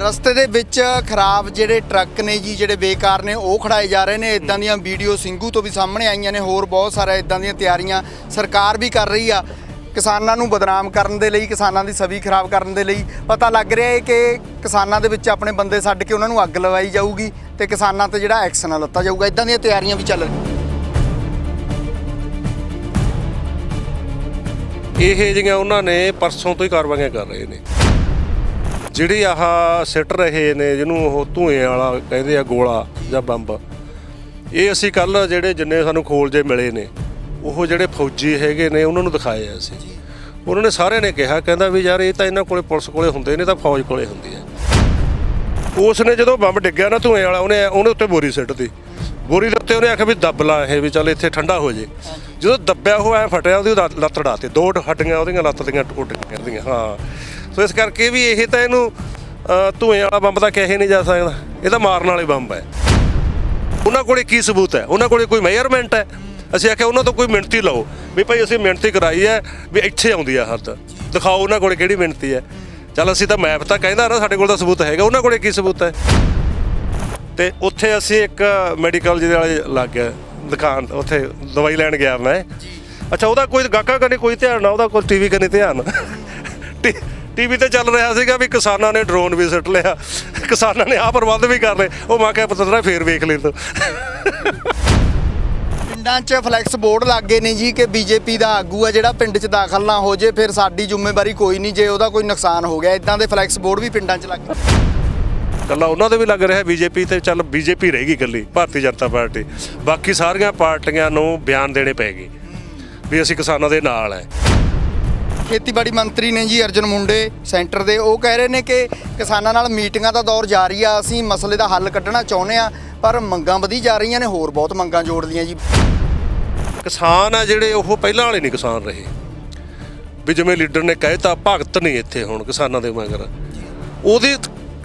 ਰਸਤੇ ਦੇ ਵਿੱਚ ਖਰਾਬ ਜਿਹੜੇ ਟਰੱਕ ਨੇ ਜੀ, ਜਿਹੜੇ ਬੇਕਾਰ ਨੇ, ਉਹ ਖੜਾਏ ਜਾ ਰਹੇ ਨੇ। ਇਦਾਂ ਦੀਆਂ ਵੀਡੀਓ ਸਿੰਘੂ ਤੋਂ ਵੀ ਸਾਹਮਣੇ ਆਈਆਂ ਨੇ, ਹੋਰ ਬਹੁਤ ਸਾਰਾ ਇਦਾਂ ਦੀਆਂ ਤਿਆਰੀਆਂ ਸਰਕਾਰ ਵੀ ਕਰ ਰਹੀ ਆ। ਕਿਸਾਨਾਂ ਨੂੰ ਬਦਨਾਮ ਕਰਨ ਦੇ ਲਈ, ਕਿਸਾਨਾਂ ਦੀ ਸਵੀ ਖਰਾਬ ਕਰਨ ਦੇ ਲਈ ਪਤਾ ਲੱਗ ਰਿਹਾ ਹੈ ਕਿ ਕਿਸਾਨਾਂ ਦੇ ਵਿੱਚ ਆਪਣੇ ਬੰਦੇ ਛੱਡ ਕੇ ਉਹਨਾਂ ਨੂੰ ਅੱਗ ਲਵਾਈ ਜਾਊਗੀ ਤੇ ਕਿਸਾਨਾਂ ਤੇ ਜਿਹੜਾ ਐਕਸ਼ਨ ਲੱਤਾ ਜਾਊਗਾ। ਇਦਾਂ ਦੀਆਂ ਤਿਆਰੀਆਂ ਵੀ ਚੱਲ ਰਹੀਆਂ। ਇਹ ਜਿਹੜੀਆਂ ਉਹਨਾਂ ਨੇ ਪਰਸੋਂ ਤੋਂ ਹੀ ਕਾਰਵਾਈਆਂ ਕਰ ਰਹੇ ਨੇ। ਜਿਹੜੀ ਆਹ ਸਿੱਟ ਰਹੇ ਨੇ, ਜਿਹਨੂੰ ਉਹ ਧੂਏ ਵਾਲਾ ਕਹਿੰਦੇ ਆ ਗੋਲਾ ਜਾਂ ਬੰਬ, ਇਹ ਅਸੀਂ ਕੱਲ ਜਿਹੜੇ ਜਿੰਨੇ ਸਾਨੂੰ ਖੋਲ ਜੇ ਮਿਲੇ ਨੇ, ਉਹ ਜਿਹੜੇ ਫੌਜੀ ਹੈਗੇ ਨੇ, ਉਹਨਾਂ ਨੂੰ ਦਿਖਾਏ ਆ ਅਸੀਂ। ਉਹਨਾਂ ਨੇ ਸਾਰਿਆਂ ਨੇ ਕਿਹਾ, ਕਹਿੰਦਾ ਵੀ ਯਾਰ ਇਹ ਤਾਂ ਇਹਨਾਂ ਕੋਲੇ ਪੁਲਿਸ ਕੋਲੇ ਹੁੰਦੇ ਨੇ ਤਾਂ ਫੌਜ ਕੋਲੇ ਹੁੰਦੀ ਹੈ ਉਸ ਨੇ ਜਦੋਂ ਬੰਬ ਡਿੱਗਿਆ ਨਾ ਧੂਏ ਵਾਲਾ, ਉਹਨੇ ਉਹਨੇ ਉੱਤੇ ਬੋਰੀ ਸਿੱਟਦੀ ਬੋਰੀ ਦੇ ਉੱਤੇ ਉਹਨੇ ਆਖਿਆ ਵੀ ਦੱਬ ਲਾ ਇਹ, ਵੀ ਚੱਲ ਇੱਥੇ ਠੰਡਾ ਹੋ ਜੇ। ਜਦੋਂ ਦੱਬਿਆ ਉਹ ਐ ਫਟਿਆ, ਉਹਦੀ ਲੱਤ- ਲੱਤ ੜਾਤੇ ਦੋ ਹੱਡੀਆਂ ਉਹਦੀਆਂ, ਲੱਤ ਦੀਆਂ ਟੁੱਟ ਗਈਆਂ ਹਾਂ। ਸੋ ਇਸ ਕਰਕੇ ਵੀ ਇਹ ਤਾਂ ਇਹਨੂੰ ਧੂਏ ਵਾਲਾ ਬੰਬ ਤਾਂ ਕਹੇ ਨਹੀਂ ਜਾ ਸਕਦਾ। ਇਹ ਤਾਂ ਮਾਰਨ ਵਾਲੇ ਬੰਬ ਹੈ। ਉਹਨਾਂ ਕੋਲੇ ਕੀ ਸਬੂਤ ਹੈ? ਉਹਨਾਂ ਕੋਲੇ ਕੋਈ ਮੈਜ਼ਰਮੈਂਟ ਹੈ? ਅਸੀਂ ਆਖਿਆ ਉਹਨਾਂ ਤੋਂ ਕੋਈ ਮਿਣਤੀ ਲਓ। ਵੀ ਭਾਈ ਅਸੀਂ ਮਿਣਤੀ ਕਰਾਈ ਹੈ ਵੀ ਇੱਥੇ ਆਉਂਦੀ ਆ ਹੱਦ। ਦਿਖਾਓ ਉਹਨਾਂ ਕੋਲੇ ਕਿਹੜੀ ਮਿਣਤੀ ਹੈ। ਚੱਲ ਅਸੀਂ ਤਾਂ ਮੈਪ ਤਾਂ ਕਹਿੰਦਾ ਨਾ ਸਾਡੇ ਕੋਲ ਤਾਂ ਸਬੂਤ ਹੈਗਾ। ਉਹਨਾਂ ਕੋਲੇ ਕੀ ਸਬੂਤ ਹੈ? ਤੇ ਉੱਥੇ ਅਸੀਂ ਇੱਕ ਮੈਡੀਕਲ ਜਿਹਦੇ ਵਾਲੇ ਲੱਗ ਗਿਆ ਦੁਕਾਨ ਉੱਥੇ ਦਵਾਈ ਲੈਣ ਗਿਆ ਮੈਂ। ਅੱਛਾ ਉਹਦਾ ਕੋਈ ਗਾਹਕਾਂ ਕਨੇ ਕੋਈ ਧਿਆਨ ਨਾ ਉਹਦਾ ਕੋਈ ਟੀਵੀ ਕਨੇ ਧਿਆਨ। ਟੀਵੀ ਤੇ ਚੱਲ ਰਿਹਾ ਸੀਗਾ ਵੀ ਕਿਸਾਨਾਂ ਨੇ ਡਰੋਨ ਵੀ ਸੁੱਟ ਲਿਆ। ਕਿਸਾਨਾਂ ਨੇ ਆਹ ਪ੍ਰਬੰਧ ਵੀ ਕਰ ਲਏ। ਉਹ ਮੈਂ ਕਿਹਾ ਪਤੰਦਰਾ ਫੇਰ ਵੇਖ ਲੈ ਤੂੰ। ਪਿੰਡਾਂ 'ਚ ਫਲੈਕਸ ਬੋਰਡ ਲੱਗੇ ਨੇ ਜੀ ਕਿ ਬੀਜੇਪੀ ਦਾ ਆਗੂ ਆ ਜਿਹੜਾ ਪਿੰਡ 'ਚ ਦਾਖਲ ਨਾ ਹੋ ਜੇ ਫਿਰ ਸਾਡੀ ਜ਼ਿੰਮੇਵਾਰੀ ਕੋਈ ਨਹੀਂ ਜੇ ਉਹਦਾ ਕੋਈ ਨੁਕਸਾਨ ਹੋ ਗਿਆ। ਇਦਾਂ ਦੇ ਫਲੈਕਸ ਬੋਰਡ ਵੀ ਪਿੰਡਾਂ 'ਚ ਲੱਗੇ ਕੱਲਾ ਉਹਨਾਂ ਦੇ ਵੀ ਲੱਗ ਰਿਹਾ ਬੀਜੇਪੀ ਤੇ। ਚੱਲ ਬੀਜੇਪੀ ਰਹੇਗੀ ਇਕੱਲੀ ਭਾਰਤੀ ਜਨਤਾ ਪਾਰਟੀ। ਬਾਕੀ ਸਾਰੀਆਂ ਪਾਰਟੀਆਂ ਨੂੰ ਬਿਆਨ ਦੇਣੇ ਪੈਗੇ ਵੀ ਅਸੀਂ ਕਿਸਾਨਾਂ ਦੇ ਨਾਲ ਹੈ ਖੇਤੀਬਾੜੀ ਮੰਤਰੀ ਨੇ ਜੀ ਅਰਜਨ ਮੁੰਡੇ ਸੈਂਟਰ ਦੇ, ਉਹ ਕਹਿ ਰਹੇ ਨੇ ਕਿ ਕਿਸਾਨਾਂ ਨਾਲ ਮੀਟਿੰਗਾਂ ਦਾ ਦੌਰ ਜਾਰੀ ਆ, ਅਸੀਂ ਮਸਲੇ ਦਾ ਹੱਲ ਕੱਢਣਾ ਚਾਹੁੰਦੇ ਆ, ਪਰ ਮੰਗਾਂ ਵਧੀ ਜਾ ਰਹੀਆਂ ਨੇ, ਹੋਰ ਬਹੁਤ ਮੰਗਾਂ ਜੋੜਦੀਆਂ ਜੀ। ਕਿਸਾਨ ਆ ਜਿਹੜੇ, ਉਹ ਪਹਿਲਾਂ ਵਾਲੇ ਨਹੀਂ ਕਿਸਾਨ ਰਹੇ। ਵੀ ਜਿਵੇਂ ਲੀਡਰ ਨੇ ਕਹਿਤਾ, ਭਗਤ ਨਹੀਂ ਇੱਥੇ ਹੁਣ ਕਿਸਾਨਾਂ ਦੇ ਮਗਰ। ਉਹਦੀ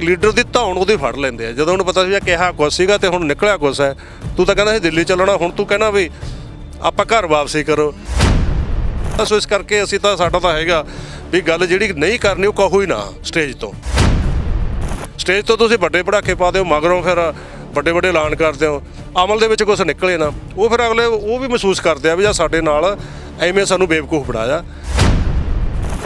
ਲੀਡਰ ਦੀ ਧੌਣ ਉਹਦੀ ਫੜ ਲੈਂਦੇ ਆ। ਜਦੋਂ ਉਹਨੂੰ ਪਤਾ ਸੀ ਵੀ ਕਿਹਾ ਕੁਛ ਸੀਗਾ ਤੇ ਹੁਣ ਨਿਕਲਿਆ ਕੁਛ ਹੈ, ਤੂੰ ਤਾਂ ਕਹਿੰਦਾ ਸੀ ਦਿੱਲੀ ਚੱਲਣਾ, ਹੁਣ ਤੂੰ ਕਹਿੰਦਾ ਵੀ ਆਪਾਂ ਘਰ ਵਾਪਸੀ ਕਰੋ। ਤਾਂ ਸੋ ਇਸ ਕਰਕੇ ਅਸੀਂ ਤਾਂ ਸਾਡਾ ਤਾਂ ਹੈਗਾ ਵੀ ਗੱਲ ਜਿਹੜੀ ਨਹੀਂ ਕਰਨੀ ਉਹ ਕਹੋ ਹੀ ਨਾ ਸਟੇਜ ਤੋਂ। ਸਟੇਜ ਤੋਂ ਤੁਸੀਂ ਵੱਡੇ ਪੜਾਕੇ ਪਾ ਦਿਓ ਮਗਰੋਂ ਫਿਰ ਵੱਡੇ ਵੱਡੇ ਐਲਾਨ ਕਰਦੇ ਹੋ। ਅਮਲ ਦੇ ਵਿੱਚ ਕੁਝ ਨਿਕਲੇ ਨਾ ਉਹ ਫਿਰ ਅਗਲੇ ਉਹ ਵੀ ਮਹਿਸੂਸ ਕਰਦੇ ਆ ਵੀ ਜਾਂ ਸਾਡੇ ਨਾਲ ਐਵੇਂ ਸਾਨੂੰ ਬੇਵਕੂਫ ਬਣਾਇਆ।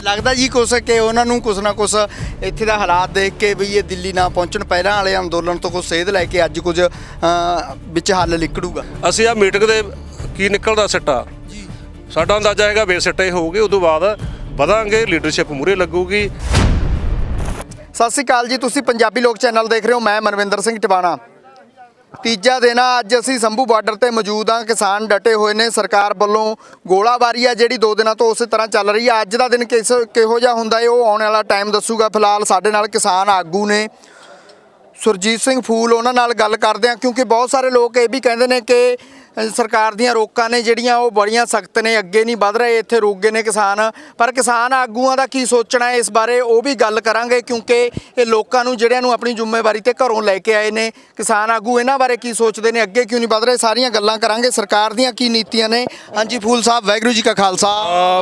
ਲੱਗਦਾ ਜੀ ਕੁਛ ਕਿ ਉਹਨਾਂ ਨੂੰ ਕੁਛ ਨਾ ਕੁਛ ਇੱਥੇ ਦਾ ਹਾਲਾਤ ਦੇਖ ਕੇ ਵੀ ਇਹ ਦਿੱਲੀ ਨਾ ਪਹੁੰਚਣ ਪਹਿਲਾਂ ਵਾਲੇ ਅੰਦੋਲਨ ਤੋਂ ਕੁਛ ਸੇਧ ਲੈ ਕੇ ਅੱਜ ਕੁਝ ਵਿੱਚ ਹੱਲ ਨਿਕਲੂਗਾ। ਅਸੀਂ ਆ ਮੀਟਿੰਗ ਦੇ ਕੀ ਨਿਕਲਦਾ ਸਿੱਟਾ? ਸਾਡਾ ਅੰਦਾਜ਼ਾ ਹੈਗਾ ਬੇਸਿੱਟਾ ਹੀ ਉਦੋਂ ਬਾਅਦ ਵਧਾਂਗੇ ਲੀਡਰਸ਼ਿਪ ਮੂਰੇ ਲੱਗੂਗੀ। ਸਤਿ ਸ਼੍ਰੀ ਅਕਾਲ ਜੀ, ਤੁਸੀਂ ਪੰਜਾਬੀ ਲੋਕ ਚੈਨਲ ਦੇਖ ਰਹੇ ਹੋ, ਮੈਂ ਮਨਵਿੰਦਰ ਸਿੰਘ ਟਿਵਾਣਾ। ਤੀਜਾ ਦਿਨ ਆ, ਅੱਜ ਅਸੀਂ ਸੰਭੂ ਬਾਰਡਰ ਤੇ ਮੌਜੂਦ ਆ ਕਿਸਾਨ ਡਟੇ ਹੋਏ ਨੇ, ਸਰਕਾਰ ਵੱਲੋਂ ਗੋਲਾਬਾਰੀ ਆ, ਜਿਹੜੀ ਦੋ ਦਿਨਾਂ ਤੋਂ ਉਸੇ ਤਰ੍ਹਾਂ ਚੱਲ ਰਹੀ ਆ। ਅੱਜ ਦਾ ਦਿਨ ਕਿਸ ਕਿਹੋ ਜਿਹਾ ਹੁੰਦਾ ਏ, ਉਹ ਆਉਣ ਵਾਲਾ ਟਾਈਮ ਦੱਸੂਗਾ। ਫਿਲਹਾਲ ਸਾਡੇ ਨਾਲ ਕਿਸਾਨ ਆਗੂ ਨੇ। ਸੁਰਜੀਤ ਸਿੰਘ ਫੂਲ, ਉਹਨਾਂ ਨਾਲ ਗੱਲ ਕਰਦੇ ਆ ਕਿਉਂਕਿ ਬਹੁਤ ਸਾਰੇ ਲੋਕ ਇਹ ਵੀ ਕਹਿੰਦੇ ਨੇ ਕਿ ਸਰਕਾਰ ਦੀਆਂ ਰੋਕਾਂ ਨੇ ਜਿਹੜੀਆਂ, ਉਹ ਬੜੀਆਂ ਸਖਤ ਨੇ, ਅੱਗੇ ਨਹੀਂ ਵਧ ਰਹੇ, ਇੱਥੇ ਰੁਕ ਗਏ ਨੇ ਕਿਸਾਨ। ਪਰ ਕਿਸਾਨ ਆਗੂਆਂ ਦਾ ਕੀ ਸੋਚਣਾ ਹੈ ਇਸ ਬਾਰੇ, ਉਹ ਵੀ ਗੱਲ ਕਰਾਂਗੇ, ਕਿਉਂਕਿ ਇਹ ਲੋਕਾਂ ਨੂੰ, ਜਿਹੜਿਆਂ ਨੂੰ ਆਪਣੀ ਜ਼ਿੰਮੇਵਾਰੀ ਤੇ ਘਰੋਂ ਲੈ ਕੇ ਆਏ ਨੇ, ਕਿਸਾਨ ਆਗੂ ਇਹਨਾਂ ਬਾਰੇ ਕੀ ਸੋਚਦੇ ਨੇ, ਅੱਗੇ ਕਿਉਂ ਨਹੀਂ ਵਧ ਰਹੇ, ਸਾਰੀਆਂ ਗੱਲਾਂ ਕਰਾਂਗੇ। ਸਰਕਾਰ ਦੀਆਂ ਕੀ ਨੀਤੀਆਂ ਨੇ? ਹਾਂਜੀ, ਫੂਲ ਸਾਹਿਬ, ਵਾਹਿਗੁਰੂ ਜੀ ਕਾ ਖਾਲਸਾ।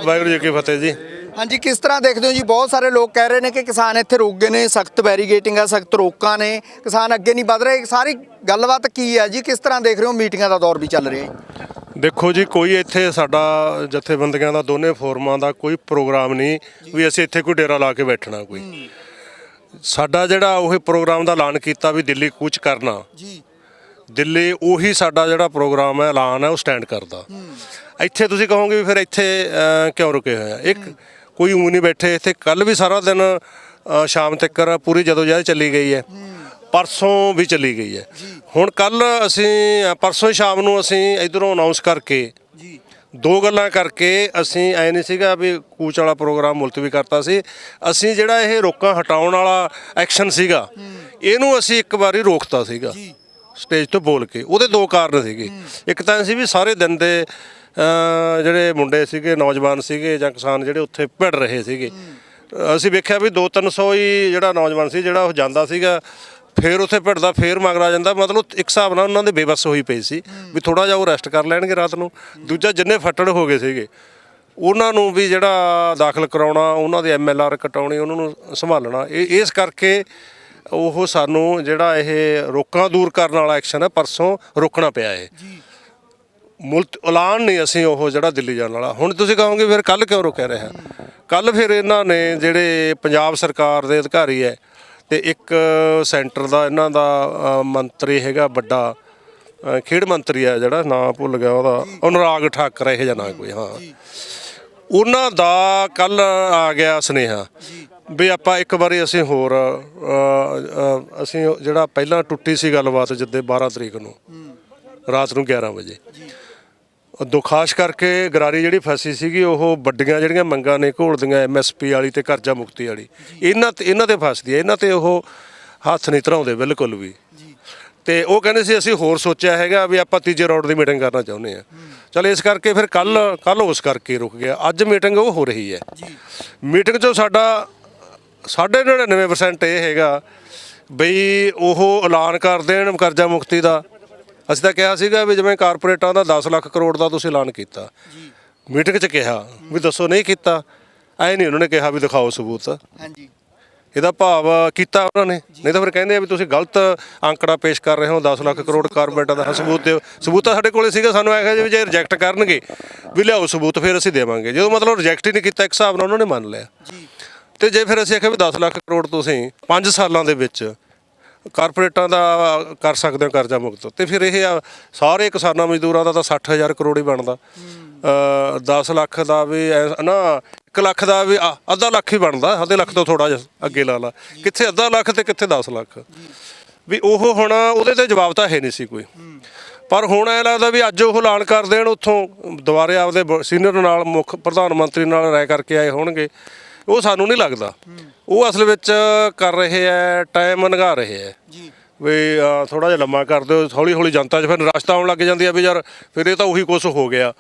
ਵਾਹਿਗੁਰੂ ਜੀ ਕੀ ਫਤਿਹ ਜੀ। ਹਾਂਜੀ ਕਿਸ ਤਰ੍ਹਾਂ ਦੇਖਦੇ ਹੋ ਜੀ? ਬਹੁਤ ਸਾਰੇ ਲੋਕ ਕਹਿ ਰਹੇ ਨੇ ਕਿ ਕਿਸਾਨ ਇੱਥੇ ਰੁਕ ਗਏ ਨੇ ਸਖਤ ਬੈਰੀਗੇਟਿੰਗ ਆ ਸਖਤ ਰੋਕਾਂ ਨੇ। ਕਿਸਾਨ ਅੱਗੇ ਨਹੀਂ ਵਧ ਰਹੇ। ਸਾਰੀ ਗੱਲਬਾਤ ਕੀ ਹੈ ਜੀ? ਕਿਸ ਤਰ੍ਹਾਂ ਦੇਖ ਰਹੇ ਹੋ? ਮੀਟਿੰਗਾਂ ਦਾ ਦੌਰ ਵੀ ਚੱਲ ਰਿਹਾ ਹੈ। ਦੇਖੋ ਜੀ ਕੋਈ ਇੱਥੇ ਸਾਡਾ ਜਥੇਬੰਦੀਆਂ ਦਾ ਦੋਨੇ ਫੋਰਮਾਂ ਦਾ ਕੋਈ ਪ੍ਰੋਗਰਾਮ ਨਹੀਂ ਵੀ ਅਸੀਂ ਇੱਥੇ ਕੋਈ ਡੇਰਾ ਲਾ ਕੇ ਬੈਠਣਾ ਕੋਈ। ਸਾਡਾ ਜਿਹੜਾ ਉਹ ਪ੍ਰੋਗਰਾਮ ਦਾ ਐਲਾਨ ਕੀਤਾ ਵੀ ਦਿੱਲੀ ਕੂਚ ਕਰਨਾ। ਜੀ। ਦਿੱਲੀ ਉਹੀ ਸਾਡਾ ਜਿਹੜਾ ਪ੍ਰੋਗਰਾਮ ਹੈ ਐਲਾਨ ਹੈ ਉਹ ਸਟੈਂਡ ਕਰਦਾ। ਇੱਥੇ ਤੁਸੀਂ ਕਹੋਗੇ ਵੀ ਫਿਰ ਇੱਥੇ ਕਿਉਂ ਰੁਕੇ ਹੋਏ ਆ? ਇੱਕ ਕੋਈ ਊਂ ਨਹੀਂ ਬੈਠੇ ਇੱਥੇ ਕੱਲ ਵੀ ਸਾਰਾ ਦਿਨ ਸ਼ਾਮ ਤੱਕ ਪੂਰੀ ਜਦੋਂ ਜਦ ਚੱਲੀ ਗਈ ਹੈ। ਪਰਸੋਂ ਵੀ ਚੱਲੀ ਗਈ ਹੈ। ਹੁਣ ਕੱਲ ਅਸੀਂ ਪਰਸੋਂ ਸ਼ਾਮ ਨੂੰ ਅਸੀਂ ਇਧਰੋਂ ਅਨਾਉਂਸ ਕਰਕੇ ਜੀ। ਦੋ ਗੱਲਾਂ ਕਰਕੇ ਅਸੀਂ ਐ ਨਹੀਂ ਸੀਗਾ ਵੀ ਕੂਚ ਵਾਲਾ ਪ੍ਰੋਗਰਾਮ ਮੁਲਤਵੀ ਕਰਤਾ ਸੀ। ਅਸੀਂ ਜਿਹੜਾ ਇਹ ਰੋਕਾਂ ਹਟਾਉਣ ਵਾਲਾ ਐਕਸ਼ਨ ਸੀਗਾ ਇਹਨੂੰ ਅਸੀਂ ਇੱਕ ਵਾਰੀ ਰੋਕਤਾ ਸੀਗਾ ਸਟੇਜ ਤੋਂ ਬੋਲ ਕੇ। ਉਹਦੇ ਦੋ ਕਾਰਨ ਸੀਗੇ। ਇੱਕ ਤਾਂ ਸੀ ਵੀ ਸਾਰੇ ਦਿਨ ਦੇ ਜਿਹੜੇ ਮੁੰਡੇ ਸੀਗੇ, ਨੌਜਵਾਨ ਸੀਗੇ ਜਾਂ ਕਿਸਾਨ ਜਿਹੜੇ ਉੱਥੇ ਭਿੜ ਰਹੇ ਸੀਗੇ, ਅਸੀਂ ਵੇਖਿਆ ਵੀ 2-300 ਹੀ ਜਿਹੜਾ ਨੌਜਵਾਨ ਸੀ, ਜਿਹੜਾ ਉਹ ਜਾਂਦਾ ਸੀਗਾ, ਫੇਰ ਉੱਥੇ ਭਿੜਦਾ, ਫੇਰ ਮਗਰ ਆ ਜਾਂਦਾ। ਮਤਲਬ ਇੱਕ ਹਿਸਾਬ ਨਾਲ ਉਹਨਾਂ ਦੇ ਬੇਬਸ ਹੋਈ ਪਈ ਸੀ ਵੀ ਥੋੜਾ ਜਿਹਾ ਉਹ ਰੈਸਟ ਕਰ ਲੈਣਗੇ ਰਾਤ ਨੂੰ। ਦੂਜਾ ਜਿੰਨੇ ਫੱਟੜ ਹੋ ਗਏ ਸੀਗੇ, ਉਹਨਾਂ ਨੂੰ ਵੀ ਜਿਹੜਾ ਦਾਖਲ ਕਰਾਉਣਾ, ਉਹਨਾਂ ਦੇ ਐਮਐਲਆਰ ਕਟਾਉਣੀ, ਉਹਨਾਂ ਨੂੰ ਸੰਭਾਲਣਾ, ਇਹ, ਇਸ ਕਰਕੇ ਉਹ ਸਾਨੂੰ ਜਿਹੜਾ ਇਹ ਰੋਕਾਂ ਦੂਰ ਕਰਨ ਵਾਲਾ ਐਕਸ਼ਨ ਹੈ, ਪਰਸੋਂ ਰੋਕਣਾ ਪਿਆ ਇਹ। ਮੁਲਤ ਐਲਾਨ ਨਹੀਂ ਅਸੀਂ ਉਹ ਜਿਹੜਾ ਦਿੱਲੀ ਜਾਣ ਵਾਲਾ। ਹੁਣ ਤੁਸੀਂ ਕਹੋਗੇ ਫਿਰ ਕੱਲ ਕਿਉਂ ਰੁਕਿਆ ਰਿਹਾ? ਕੱਲ ਫਿਰ ਇਹਨਾਂ ਨੇ ਜਿਹੜੇ ਪੰਜਾਬ ਸਰਕਾਰ ਦੇ ਅਧਿਕਾਰੀ ਹੈ ਤੇ ਇੱਕ ਸੈਂਟਰ ਦਾ ਇਹਨਾਂ ਦਾ ਮੰਤਰੀ ਹੈਗਾ ਵੱਡਾ ਖੇਡ ਮੰਤਰੀ ਹੈ ਜਿਹੜਾ ਨਾਂ ਭੁੱਲ ਗਿਆ ਉਹਦਾ ਅਨੁਰਾਗ ਠਾਕਰ ਇਹ ਜਾਂ ਨਾ ਕੋਈ ਹਾਂ। ਉਹਨਾਂ ਦਾ ਕੱਲ ਆ ਗਿਆ ਸੁਨੇਹਾ ਵੀ ਆਪਾਂ ਇੱਕ ਵਾਰੀ ਅਸੀਂ ਹੋਰ ਅਸੀਂ ਜਿਹੜਾ ਪਹਿਲਾਂ ਟੁੱਟੀ ਸੀ ਗੱਲਬਾਤ ਜਿੱਦੇ 12 ਤਰੀਕ ਨੂੰ ਰਾਤ ਨੂੰ 11 ਵਜੇ। ਉਹ ਦੋ ਖਾਸ ਕਰਕੇ ਗਰਾਰੀ ਜਿਹੜੀ ਫਸੀ ਸੀਗੀ ਉਹ ਵੱਡੀਆਂ ਜਿਹੜੀਆਂ ਮੰਗਾਂ ਨੇ ਘੋਲਦੀਆਂ ਐਮਐਸਪੀ ਵਾਲੀ ਤੇ ਕਰਜ਼ਾ ਮੁਕਤੀ ਵਾਲੀ। ਇਹਨਾਂ ਤੇ ਇਹਨਾਂ ਤੇ ਫਸਦੀ ਹੈ। ਇਹਨਾਂ ਤੇ ਉਹ ਹੱਥ ਨਹੀਂ ਧਰਾਉਂਦੇ ਬਿਲਕੁਲ ਵੀ। ਤੇ ਉਹ ਕਹਿੰਦੇ ਸੀ ਅਸੀਂ ਹੋਰ ਸੋਚਿਆ ਹੈਗਾ ਵੀ ਆਪਾਂ ਤੀਜੇ ਰੌਂਡ ਦੀ ਮੀਟਿੰਗ ਕਰਨਾ ਚਾਹੁੰਦੇ ਆ ਚਲ ਇਸ ਕਰਕੇ ਫਿਰ ਕੱਲ ਕੱਲ ਉਸ ਕਰਕੇ ਰੁਕ ਗਿਆ। ਅੱਜ ਮੀਟਿੰਗ ਉਹ ਹੋ ਰਹੀ ਹੈ। ਮੀਟਿੰਗ 'ਚੋਂ ਸਾਡਾ 99% ਇਹ ਹੈਗਾ ਬਈ ਉਹ ਐਲਾਨ ਕਰ ਦੇਣ ਕਰਜ਼ਾ ਮੁਕਤੀ ਦਾ। ਅਸੀਂ ਤਾਂ ਕਿਹਾ ਸੀਗਾ ਵੀ ਜਿਵੇਂ ਕਾਰਪੋਰੇਟਾਂ ਦਾ 10 ਲੱਖ ਕਰੋੜ ਦਾ ਤੁਸੀਂ ਐਲਾਨ ਕੀਤਾ। ਮੀਟਿੰਗ 'ਚ ਕਿਹਾ ਵੀ ਦੱਸੋ ਨਹੀਂ ਕੀਤਾ। ਐ ਨਹੀਂ ਉਹਨਾਂ ਨੇ ਕਿਹਾ ਵੀ ਦਿਖਾਓ ਸਬੂਤ। ਹਾਂਜੀ। ਇਹਦਾ ਭਾਵ ਕੀਤਾ ਉਹਨਾਂ ਨੇ। ਨਹੀਂ ਤਾਂ ਫਿਰ ਕਹਿੰਦੇ ਆ ਵੀ ਤੁਸੀਂ ਗਲਤ ਅੰਕੜਾ ਪੇਸ਼ ਕਰ ਰਹੇ ਹੋ 10 ਲੱਖ ਕਰੋੜ ਕਾਰਪੋਰੇਟਾਂ ਦਾ ਸਬੂਤ ਦਿਓ। ਸਬੂਤ ਤਾਂ ਸਾਡੇ ਕੋਲੇ ਸੀਗਾ ਸਾਨੂੰ ਜਿਹੇ ਜੇ ਰਿਜੈਕਟ ਕਰਨਗੇ ਵੀ ਲਿਆਓ ਸਬੂਤ ਫਿਰ ਅਸੀਂ ਦੇਵਾਂਗੇ। ਜਦੋਂ ਮਤਲਬ ਰਿਜੈਕਟ ਹੀ ਨਹੀਂ ਕੀਤਾ ਇੱਕ ਹਿਸਾਬ ਨਾਲ ਉਹਨਾਂ ਨੇ ਮੰਨ ਲਿਆ। ਜੀ। ਤੇ ਜੇ ਫਿਰ ਅਸੀਂ ਆਖਿਆ ਵੀ 10 ਲੱਖ ਕਰੋੜ ਤੁਸੀਂ 5 ਸਾਲਾਂ ਦੇ ਵਿੱਚ ਕਾਰਪੋਰੇਟਾਂ ਦਾ ਕਰ ਸਕਦੇ ਹੋ ਕਰਜ਼ਾ ਮੁਕਤ। ਤੇ ਫਿਰ ਇਹ ਆ, ਸਾਰੇ ਕਿਸਾਨਾਂ ਮਜ਼ਦੂਰਾਂ ਦਾ ਤਾਂ 60000 ਕਰੋੜ ਹੀ ਬਣਦਾ। ਅ 10 ਲੱਖ ਦਾ ਵੀ ਐ- ਨਾ 1 ਲੱਖ ਦਾ ਵੀ ਆ- ਅੱਧਾ ਲੱਖ ਹੀ ਬਣਦਾ ਅੱਧੇ ਲੱਖ ਤੋਂ ਥੋੜਾ ਜਿਹਾ ਅੱਗੇ ਲਾ ਲਾ। ਕਿੱਥੇ ਅੱਧਾ ਲੱਖ ਤੇ ਕਿੱਥੇ 10 ਲੱਖ। ਵੀ ਉਹ ਹੁਣ ਉਹਦੇ ਤੇ ਜਵਾਬ ਤਾਂ ਹੈ ਨਹੀਂ ਸੀ ਕੋਈ। ਪਰ ਹੁਣ ਐ ਲੱਗਦਾ ਵੀ ਅੱਜ ਉਹ ਐਲਾਨ ਕਰ ਦੇਣ ਉੱਥੋਂ ਦੁਬਾਰੇ ਆਪਦੇ ਸੀਨੀਅਰ ਨਾਲ ਮੁੱਖ ਪ੍ਰਧਾਨ ਮੰਤਰੀ ਨਾਲ ਰਾਏ ਕਰਕੇ ਆਏ ਹੋਣਗੇ। ਉਹ ਸਾਨੂੰ ਨਹੀਂ ਲੱਗਦਾ। ਉਹ ਅਸਲ ਵਿੱਚ ਕਰ ਰਹੇ ਐ ਟਾਈਮ ਲੰਘਾ ਰਹੇ ਐ। ਜੀ। ਵੀ ਥੋੜਾ ਜਿਹਾ ਲੰਮਾ ਕਰ ਦਿਓ ਹੌਲੀ ਹੌਲੀ ਜਨਤਾ 'ਚ ਫਿਰ ਰਸਤਾ ਆਉਣ ਲੱਗ ਜਾਂਦੀ ਆ ਵੀ ਯਾਰ ਫਿਰ ਇਹ ਤਾਂ ਉਹੀ ਕੁਝ ਹੋ ਗਿਆ।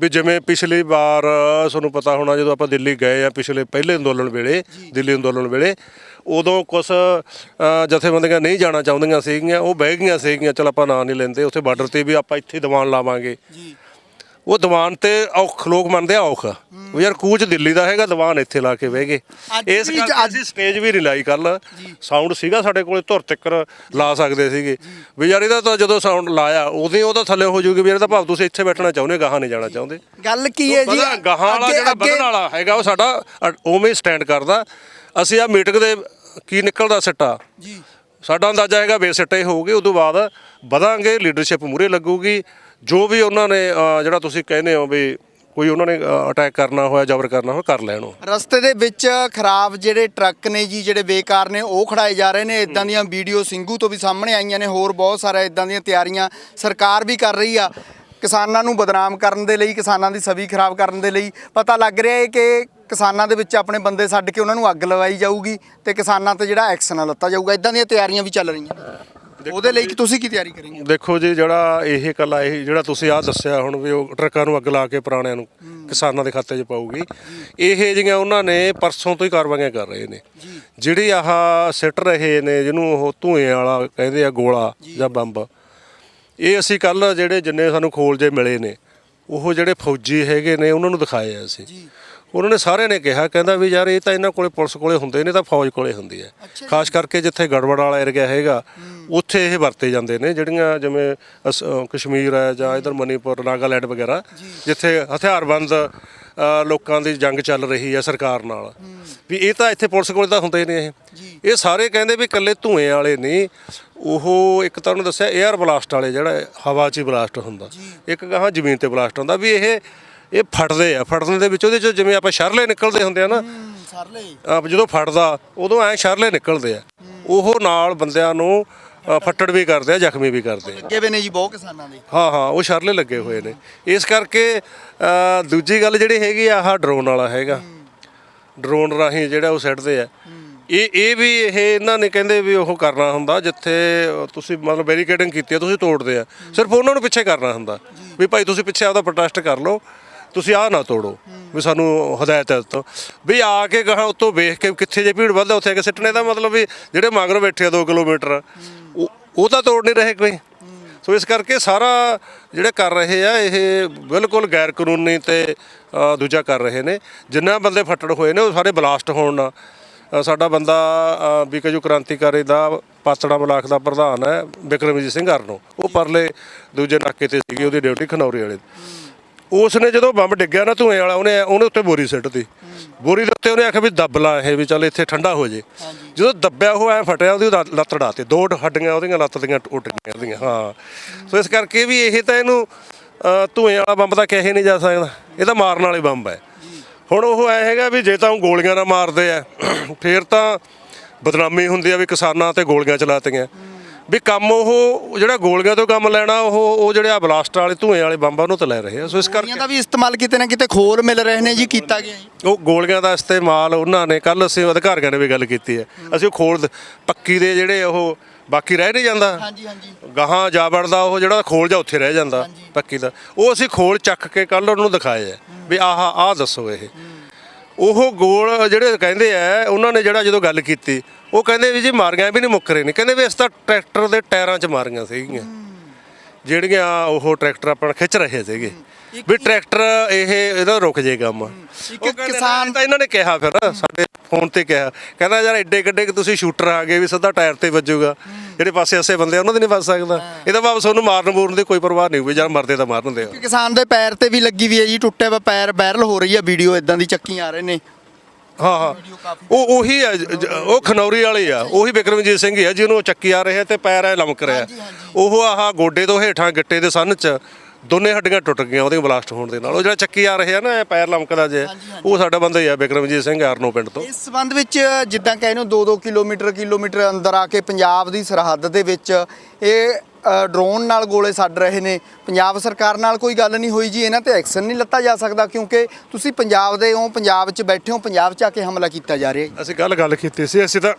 ਵੀ ਜਿਵੇਂ ਪਿਛਲੀ ਵਾਰ ਤੁਹਾਨੂੰ ਪਤਾ ਹੋਣਾ ਜਦੋਂ ਆਪਾਂ ਦਿੱਲੀ ਗਏ ਆ ਪਿਛਲੇ ਪਹਿਲੇ ਅੰਦੋਲਨ ਵੇਲੇ ਦਿੱਲੀ ਅੰਦੋਲਨ ਵੇਲੇ ਉਦੋਂ ਕੁਝ ਜਥੇਬੰਦੀਆਂ ਨਹੀਂ ਜਾਣਾ ਚਾਹੁੰਦੀਆਂ ਸੀਗੀਆਂ ਉਹ ਬਹਿ ਗਈਆਂ ਸੀਗੀਆਂ ਚਲ ਆਪਾਂ ਨਾਂ ਨਹੀਂ ਲੈਂਦੇ ਉੱਥੇ ਬਾਰਡਰ ਤੇ ਵੀ ਆਪਾਂ ਇੱਥੇ ਦੀਵਾਨ ਲਾਵਾਂਗੇ। ਜੀ। ਉਹ ਦੀਵਾਨ ਤੇ ਔਖ ਲੋਕ ਮੰਨਦੇ ਆ ਔਖ। ਉਹ ਯਾਰ ਕੂਚ ਦਿੱਲੀ ਦਾ ਹੈਗਾ ਦੀਵਾਨ ਇੱਥੇ ਲਾ ਕੇ ਬਹਿ ਗਏ। ਅੱਜ ਇਸ ਵੀ ਕਰਕੇ ਅਸੀਂ ਸਟੇਜ ਵੀ ਨਹੀਂ ਲਾਈ ਕੱਲ ਸਾਊਂਡ ਸੀਗਾ ਸਾਡੇ ਕੋਲੇ ਧੁਰ ਤਿੱਕਰ ਲਾ ਸਕਦੇ ਸੀਗੇ। ਵੀ ਯਾਰ ਇਹਦਾ ਤਾਂ ਜਦੋਂ ਸਾਊਂਡ ਲਾਇਆ ਉਦੋਂ ਹੀ ਉਹਦਾ ਥੱਲੇ ਹੋ ਜੂਗੀ ਵੀ ਇਹਦਾ ਭਾਵ ਤੁਸੀਂ ਇੱਥੇ ਬੈਠਣਾ ਚਾਹੁੰਦੇ ਗਾਹਾਂ ਨਹੀਂ ਜਾਣਾ ਚਾਹੁੰਦੇ। ਗੱਲ ਕੀ ਹੈ ਜੀ? ਗਾਹਾਂ ਵਾਲਾ ਅੱਗੇ- ਜਿਹੜਾ ਅੱਗੇ- ਵਧਣ ਵਾਲਾ ਹੈਗਾ ਉਹ ਸਾਡਾ ਅ- ਉਵੇਂ ਹੀ ਸਟੈਂਡ ਕਰਦਾ। ਅਸੀਂ ਆ ਮੀਟਿੰਗ ਦੇ ਕੀ ਨਿਕਲਦਾ ਸਿੱਟਾ? ਜੀ। ਸਾਡਾ ਅੰਦਾਜ਼ਾ ਹੈਗਾ ਬੇਸਿੱਟੇ ਹੋਊਗੀ ਉਦੋਂ ਬਾਅਦ ਵਧਾਂਗੇ ਲੀਡਰਸ਼ਿਪ ਮੂਰੇ ਲੱਗੂਗੀ। ਜੋ ਵੀ ਉਹਨਾਂ ਨੇ ਅ, ਜਿਹੜਾ ਤੁਸੀਂ ਕਹਿੰਦੇ ਹੋ ਵੀ ਕੋਈ ਉਹਨਾਂ ਨੇ ਅਟੈਕ ਕਰਨਾ ਹੋਇਆ ਜ਼ਬਰ ਕਰਨਾ ਹੋਇਆ ਕਰ ਲੈਣ ਉਹ। ਰਸਤੇ ਦੇ ਵਿੱਚ ਖਰਾਬ ਜਿਹੜੇ ਟਰੱਕ ਨੇ ਜੀ ਜਿਹੜੇ ਬੇਕਾਰ ਨੇ ਉਹ ਖੜਾਏ ਜਾ ਰਹੇ ਨੇ। ਇਦਾਂ ਦੀਆਂ ਵੀਡੀਓ ਸਿੰਘੂ ਤੋਂ ਵੀ ਸਾਹਮਣੇ ਆਈਆਂ ਨੇ ਹੋਰ ਬਹੁਤ ਸਾਰਾ ਇਦਾਂ ਦੀਆਂ ਤਿਆਰੀਆਂ ਸਰਕਾਰ ਵੀ ਕਰ ਰਹੀ ਆ। ਕਿਸਾਨਾਂ ਨੂੰ ਬਦਨਾਮ ਕਰਨ ਦੇ ਲਈ ਕਿਸਾਨਾਂ ਦੀ ਛਵੀ ਖਰਾਬ ਕਰਨ ਦੇ ਲਈ ਪਤਾ ਲੱਗ ਰਿਹਾ ਹੈ ਕਿ ਕਿਸਾਨਾਂ ਦੇ ਵਿੱਚ ਆਪਣੇ ਬੰਦੇ ਛੱਡ ਕੇ ਉਹਨਾਂ ਨੂੰ ਅੱਗ ਲਵਾਈ ਜਾਊਗੀ ਤੇ ਕਿਸਾਨਾਂ ਤੇ ਜਿਹੜਾ ਐਕਸ਼ਨ ਲੱਤਾ ਜਾਊਗਾ। ਇਦਾਂ ਦੀਆਂ ਤਿਆਰੀਆਂ ਵੀ ਚੱਲ ਰਹੀਆਂ ਉਹਦੇ ਲਈ ਕਿ ਤੁਸੀਂ ਕੀ ਤਿਆਰੀ ਕਰੋਗੇ ਦੇਖੋ ਜੀ ਜਿਹੜਾ ਇਹ ਕੱਲਾ ਇਹ ਜਿਹੜਾ ਤੁਸੀਂ ਆਹ ਦੱਸਿਆ ਹੁਣ ਵੀ ਉਹ ਟਰੱਕਾਂ ਨੂੰ ਅੱਗ ਲਾ ਕੇ ਪੁਰਾਣਿਆਂ ਨੂੰ ਕਿਸਾਨਾਂ ਦੇ ਖਾਤੇ 'ਚ ਪਾਊਗੀ। ਇਹ ਜਿਹੀਆਂ ਉਹਨਾਂ ਨੇ ਪਰਸੋਂ ਤੋਂ ਹੀ ਕਾਰਵਾਈਆਂ ਕਰ ਰਹੇ ਨੇ। ਜਿਹੜੀ ਆਹ ਸਿੱਟ ਰਹੇ ਨੇ ਜਿਹਨੂੰ ਉਹ ਧੂਏ ਵਾਲਾ ਕਹਿੰਦੇ ਆ ਗੋਲਾ ਜਾਂ। ਬੰਬ ਇਹ ਅਸੀਂ ਕੱਲ ਜਿਹੜੇ ਜਿੰਨੇ ਸਾਨੂੰ ਖੋਲ ਜੇ ਮਿਲੇ ਨੇ ਉਹ ਜਿਹੜੇ ਫੌਜੀ ਹੈਗੇ ਨੇ ਉਹਨਾਂ ਨੂੰ ਦਿਖਾਏ ਆ ਅਸੀਂ। ਉਹਨਾਂ ਨੇ ਸਾਰਿਆਂ ਨੇ ਕਿਹਾ ਕਹਿੰਦਾ ਵੀ ਯਾਰ ਇਹ ਤਾਂ ਇਹਨਾਂ ਕੋਲੇ ਪੁਲਿਸ ਕੋਲੇ ਹੁੰਦੇ ਨੇ ਤਾਂ ਫੌਜ ਕੋਲੇ ਹੁੰਦੀ ਹੈ। ਖਾਸ ਕਰਕੇ ਜਿੱਥੇ ਗੜਬੜ ਵਾਲਾ ਏਰੀਆ ਹੈਗਾ ਉੱਥੇ ਇਹ ਵਰਤੇ ਜਾਂਦੇ ਨੇ ਜਿਹੜੀਆਂ ਜਿਵੇਂ ਕਸ਼ਮੀਰ ਹੈ ਜਾਂ ਇਧਰ ਮਨੀਪੁਰ ਨਾਗਾਲੈਂਡ ਵਗੈਰਾ ਜਿੱਥੇ ਹਥਿਆਰਬੰਦ ਲੋਕਾਂ ਦੀ ਜੰਗ ਚੱਲ ਰਹੀ ਹੈ ਸਰਕਾਰ ਨਾਲ। ਵੀ ਇਹ ਤਾਂ ਇੱਥੇ ਪੁਲਿਸ ਕੋਲੇ ਤਾਂ ਹੁੰਦੇ ਨੇ ਇਹ। ਇਹ ਸਾਰੇ ਕਹਿੰਦੇ ਵੀ ਇਕੱਲੇ ਧੂਏ ਵਾਲੇ ਨਹੀਂ ਉਹ ਇੱਕ ਤਾਂ ਉਹਨੂੰ ਦੱਸਿਆ 에ਅਰ ਬਲਾਸਟ ਵਾਲੇ ਜਿਹੜਾ ਹਵਾ 'ਚ ਹੀ ਬਲਾਸਟ ਹੁੰਦਾ। ਇੱਕ ਕਹਾਂ ਜ਼ਮੀਨ ਤੇ ਬਲਾਸਟ ਹੁੰਦਾ। ਵੀ ਇਹ ਇਹ ਫਟਦੇ ਆ ਫਟਣ ਦੇ ਵਿੱਚ ਉਹਦੇ ਚ ਜਿਵੇਂ ਆਪਾਂ ਸ਼ਰਲੇ ਨਿਕਲਦੇ ਹੁੰਦੇ ਆ ਨਾ ਸਰਲੇ। ਆਪ ਜਦੋਂ ਫਟਦਾ ਉਦੋਂ ਐ ਸ਼ਰਲੇ ਨਿਕਲਦੇ ਆ। ਉਹ ਨਾਲ ਬੰਦਿਆਂ ਨੂੰ ਫੱਟੜ ਵੀ ਕਰਦੇ ਆ ਜ਼ਖਮੀ ਵੀ ਕਰਦੇ ਆ। ਲੱਗੇ ਵੇ ਨੇ ਜੀ ਬਹੁਤ ਕਿਸਾਨਾਂ ਦੇ। ਹਾਂ ਹਾਂ ਉਹ ਸ਼ਰਲੇ ਲੱਗੇ ਹੋਏ ਨੇ। ਇਸ ਕਰਕੇ ਦੂਜੀ ਗੱਲ ਜਿਹੜੀ ਹੈਗੀ ਆ ਆਹ ਡਰੋਨ ਵਾਲਾ ਹੈਗਾ। ਡਰੋਨ ਰਾਹੀਂ ਜਿਹੜਾ ਉਹ ਸਿੱਟਦੇ ਆ। ਇਹ ਇਹ ਵੀ ਇਹ ਇਹਨਾਂ ਨੇ ਕਹਿੰਦੇ ਵੀ ਉਹ ਕਰਨਾ ਹੁੰਦਾ ਜਿੱਥੇ ਤੁਸੀਂ ਮਤਲਬ ਬੈਰੀਕੇਡਿੰਗ ਕੀਤੀ ਆ ਤੁਸੀਂ ਤੋੜਦੇ ਆ। ਸਿਰਫ ਉਹਨਾਂ ਨੂੰ ਪਿੱਛੇ ਕਰਨਾ ਹੁੰਦਾ। ਵੀ ਭਾਈ ਤੁਸੀਂ ਪਿੱਛੇ ਆਪਦਾ ਪ੍ਰੋਟੈਸਟ ਕਰ ਲਓ। ਤੁਸੀਂ ਆਹ ਨਾ ਤੋੜੋ ਵੀ ਸਾਨੂੰ ਹਦਾਇਤ ਹੈ ਤੋਂ ਵੀ ਆ ਕੇ ਗਾਹਾਂ ਉੱਤੋਂ ਵੇਖ ਕੇ ਕਿੱਥੇ ਜੇ ਭੀੜ ਵੱਧਦਾ ਉੱਥੇ ਆ ਕੇ ਸਿੱਟਣੇ ਦਾ ਮਤਲਬ ਵੀ ਜਿਹੜੇ ਮਗਰ ਬੈਠੇ ਆ 2 ਕਿਲੋਮੀਟਰ ਉਹ ਉਹ ਤਾਂ ਤੋੜ ਨਹੀਂ ਰਹੇ ਕੋਈ। ਸੋ ਇਸ ਕਰਕੇ ਸਾਰਾ ਜਿਹੜੇ ਕਰ ਰਹੇ ਆ ਇਹ ਬਿਲਕੁਲ ਗੈਰ ਕਾਨੂੰਨੀ ਤੇ ਦੂਜਾ ਕਰ ਰਹੇ ਨੇ। ਜਿੰਨਾ ਬੰਦੇ ਫੱਟੜ ਹੋਏ ਨੇ ਉਹ ਸਾਰੇ ਬਲਾਸਟ ਹੋਣ ਨਾਲ ਸਾਡਾ ਬੰਦਾ ਅ, ਵਿਕਜੂ ਕ੍ਰਾਂਤੀਕਾਰੀ ਦਾ ਪਾਤੜਾ ਬਲਾਕ ਦਾ ਪ੍ਰਧਾਨ ਹੈ ਬਿਕਰਮਜੀਤ ਸਿੰਘ ਅਰਨੋ ਉਹ ਪਰਲੇ ਦੂਜੇ ਨਾਕੇ ਤੇ ਸੀਗੀ ਉਹਦੀ ਡਿਊਟੀ ਖਨੌਰੀ ਵਾਲੇ ਉਸ ਨੇ ਜਦੋਂ ਬੰਬ ਡਿੱਗਿਆ ਨਾ ਧੂਏ ਵਾਲਾ ਉਹਨੇ ਉਹਨੇ ਉੱਤੇ ਬੋਰੀ ਸਿੱਟਤੀ। ਬੋਰੀ ਦੇ ਉੱਤੇ ਉਹਨੇ ਆਖਿਆ ਵੀ ਦੱਬ ਲਾ ਇਹ ਵੀ ਚੱਲ ਇੱਥੇ ਠੰਡਾ ਹੋ ਜੇ। ਜਦੋਂ ਦੱਬਿਆ ਉਹ ਐ ਫਟਿਆ ਉਹਦੀ ਲੱਤ- ਲੱਤ ਢਾਤੇ ਦੋ ਹੱਡੀਆਂ ਉਹਦੀਆਂ ਲੱਤ ਦੀਆਂ ਟੁੱਟ ਗਈਆਂ ਉਹਦੀਆਂ ਹਾਂ। ਸੋ ਇਸ ਕਰਕੇ ਵੀ ਇਹ ਤਾਂ ਇਹਨੂੰ ਅ, ਧੂਏ ਵਾਲਾ ਬੰਬ ਤਾਂ ਕਹੇ ਨਹੀਂ ਜਾ ਸਕਦਾ। ਇਹ ਤਾਂ ਮਾਰਨ ਵਾਲੇ ਬੰਬ ਹੈ। ਹੁਣ ਉਹ ਐ ਹੈਗਾ ਵੀ ਜੇ ਤਾਂ ਉਹ ਗੋਲੀਆਂ ਨਾਲ ਮਾਰਦੇ ਆ ਫੇਰ ਤਾਂ ਬਦਨਾਮੀ ਹੁੰਦੀ ਆ ਵੀ ਕਿਸਾਨਾਂ ਤੇ ਗੋਲੀਆਂ ਚਲਾਤੀਆਂ। ਵੀ ਕੰਮ ਉਹ ਜਿਹੜਾ ਗੋਲੀਆਂ ਤੋਂ ਕੰਮ ਲੈਣਾ ਉਹ ਉਹ ਜਿਹੜੇ ਆ ਬਲਾਸਟ ਵਾਲੇ ਧੂਏ ਵਾਲੇ ਬੰਬਾਂ ਨੂੰ ਤਾਂ ਲੈ ਰਹੇ ਆ। ਸੋ ਇਸ ਕਰਕੇ ਗੋਲੀਆਂ ਦਾ ਵੀ ਇਸਤੇਮਾਲ ਕਿਤੇ ਨਾ ਕਿਤੇ ਖੋਲ ਮਿਲ ਰਹੇ ਨੇ ਜੀ ਕੀਤਾ ਗਿਆ ਜੀ। ਉਹ ਗੋਲੀਆਂ ਦਾ ਇਸਤੇਮਾਲ ਉਹਨਾਂ ਨੇ ਕੱਲ ਅਸੀਂ ਅਧਿਕਾਰੀਆਂ ਨੇ ਵੀ ਗੱਲ ਕੀਤੀ ਹੈ। ਅਸੀਂ ਉਹ ਖੋਲ ਪੱਕੀ ਦੇ ਜਿਹੜੇ ਉਹ ਬਾਕੀ ਰਹਿ ਨਹੀਂ ਜਾਂਦਾ। ਹਾਂਜੀ ਹਾਂਜੀ। ਗਾਹਾਂ ਜਾ ਵੜਦਾ ਉਹ ਜਿਹੜਾ ਖੋਲ ਜਾ ਉੱਥੇ ਰਹਿ ਜਾਂਦਾ ਪੱਕੀ ਦਾ। ਉਹ ਅਸੀਂ ਖੋਲ ਚੱਕ ਕੇ ਕੱਲ ਉਹਨੂੰ ਦਿਖਾਏ ਆ ਵੀ ਆਹ ਆਹ ਦੱਸੋ ਇਹ। ਉਹ ਗੋਲ ਜਿਹੜੇ ਕਹਿੰਦੇ ਆ ਉਹਨਾਂ ਨੇ ਜਿਹੜਾ ਜਦੋਂ ਗੱਲ ਕੀਤੀ ਉਹ ਕਹਿੰਦੇ ਵੀ ਜੀ ਮਾਰੀਆਂ ਵੀ ਨਹੀਂ ਮੁੱਕਰੇ ਨਹੀਂ ਕਹਿੰਦੇ ਵੀ ਇਸ ਤਾਂ ਟਰੈਕਟਰ ਦੇ ਟਾਇਰਾਂ 'ਚ ਮਾਰੀਆਂ ਸੀਗੀਆਂ। ਜਿਹੜੀਆਂ ਉਹ ਟਰੈਕਟਰ ਆਪਣਾ ਖਿੱਚ ਰਹੇ ਸੀਗੇ। ਵੀ ਟਰੈਕਟਰ ਇਹ ਇਹਦਾ ਰੁਕ ਜੇ ਕੰਮ। ਕਿਸਾਨ- ਤਾਂ ਇਹਨਾਂ ਨੇ ਕਿਹਾ ਫਿਰ ਸਾਡੇ ਫੋਨ ਤੇ ਕਿਹਾ। ਕਹਿੰਦਾ ਯਾਰ ਐਡੇ ਗੱਡੇ ਕਿ ਤੁਸੀਂ ਸ਼ੂਟਰ ਆ ਗਏ ਵੀ ਸਿੱਧਾ ਟਾਇਰ ਤੇ ਵੱਜੂਗਾ। ਜਿਹੜੇ ਪਾਸੇ ਐਸੇ ਬੰਦੇ ਆ, ਉਹਨਾਂ ਦੇ ਨਹੀਂ ਵੱਜ ਸਕਦਾ। ਇਹਦਾ ਭਾਵ ਤੁਹਾਨੂੰ ਮਾਰਨ ਮੂਰਨ ਦੀ ਕੋਈ ਪਰਵਾਹ ਨਹੀਂ ਹੋਈ ਜਾਂ ਮਰਦੇ ਤਾਂ ਮਾਰਨ ਦੇ ਕਿਸਾਨ ਦੇ ਪੈਰ ਤੇ ਵੀ ਲੱਗੀ ਵੀ ਹੈ ਜੀ ਟੁੱਟੇ ਵਾ ਪੈਰ ਵਾਇਰਲ ਹੋ ਰਹੀ ਹੈ ਵੀਡੀਓ ਇਦਾਂ ਦੀ ਚੱਕੀ ਆ ਰਹੇ ਨੇ। ਹਾਂ ਹਾਂ। ਉਹ ਉਹੀ ਆ ਜ- ਜ- ਉਹ ਖਨੌਰੀ ਵਾਲੇ ਆ ਉਹੀ ਬਿਕਰਮਜੀਤ ਸਿੰਘ ਹੀ ਆ ਜਿਹਨੂੰ ਉਹ ਚੱਕੀ ਆ ਰਿਹਾ ਤੇ ਪੈਰ ਐ ਲਮਕ ਰਿਹਾ। ਉਹ ਆਹ ਗੋਡੇ ਤੋਂ ਹੇਠਾਂ ਗਿੱਟੇ ਦੇ ਸੰਨ ਚ ਦੋਨੇ ਹੱਡੀਆਂ ਟੁੱਟ ਗਈਆਂ ਉਹਦੇ ਬਲਾਸਟ ਹੋਣ ਦੇ ਨਾਲ। ਉਹ ਜਿਹੜਾ ਚੱਕੀ ਆ ਰਿਹਾ ਨਾ ਇਹ ਪੈਰ ਲਮਕਦਾ ਜੇ ਉਹ ਸਾਡਾ ਬੰਦਾ ਹੀ ਆ ਬਿਕਰਮਜੀਤ ਸਿੰਘ ਆਰਨੋ ਪਿੰਡ ਤੋਂ। ਇਸ ਸੰਬੰਧ ਵਿੱਚ ਜਿੱਦਾਂ ਕਹਿੰਦੇ ਹੋ 2-2 ਕਿਲੋਮੀਟਰ ਕਿਲੋਮੀਟਰ ਅੰਦਰ ਆ ਕੇ ਪੰਜਾਬ ਦੀ ਸਰਹੱਦ ਦੇ ਵਿੱਚ ਇਹ ਡਰੋਨ ਨਾਲ ਗੋਲੇ ਛੱਡ ਰਹੇ ਨੇ। ਪੰਜਾਬ ਸਰਕਾਰ ਨਾਲ ਕੋਈ ਗੱਲ ਨਹੀਂ ਹੋਈ ਜੀ ਇਹਨਾਂ ਤੇ ਐਕਸ਼ਨ ਨਹੀਂ ਲੱਤਾ ਜਾ ਸਕਦਾ ਕਿਉਂਕਿ ਤੁਸੀਂ ਪੰਜਾਬ ਦੇ ਹੋ ਪੰਜਾਬ 'ਚ ਬੈਠੇ ਹੋ ਪੰਜਾਬ 'ਚ ਆ ਕੇ ਹਮਲਾ ਕੀਤਾ ਜਾ ਰਿਹਾ ਹੈ। ਅਸੀਂ ਕੱਲ ਗੱਲ ਕੀਤੀ ਸੀ ਅਸੀਂ ਤਾਂ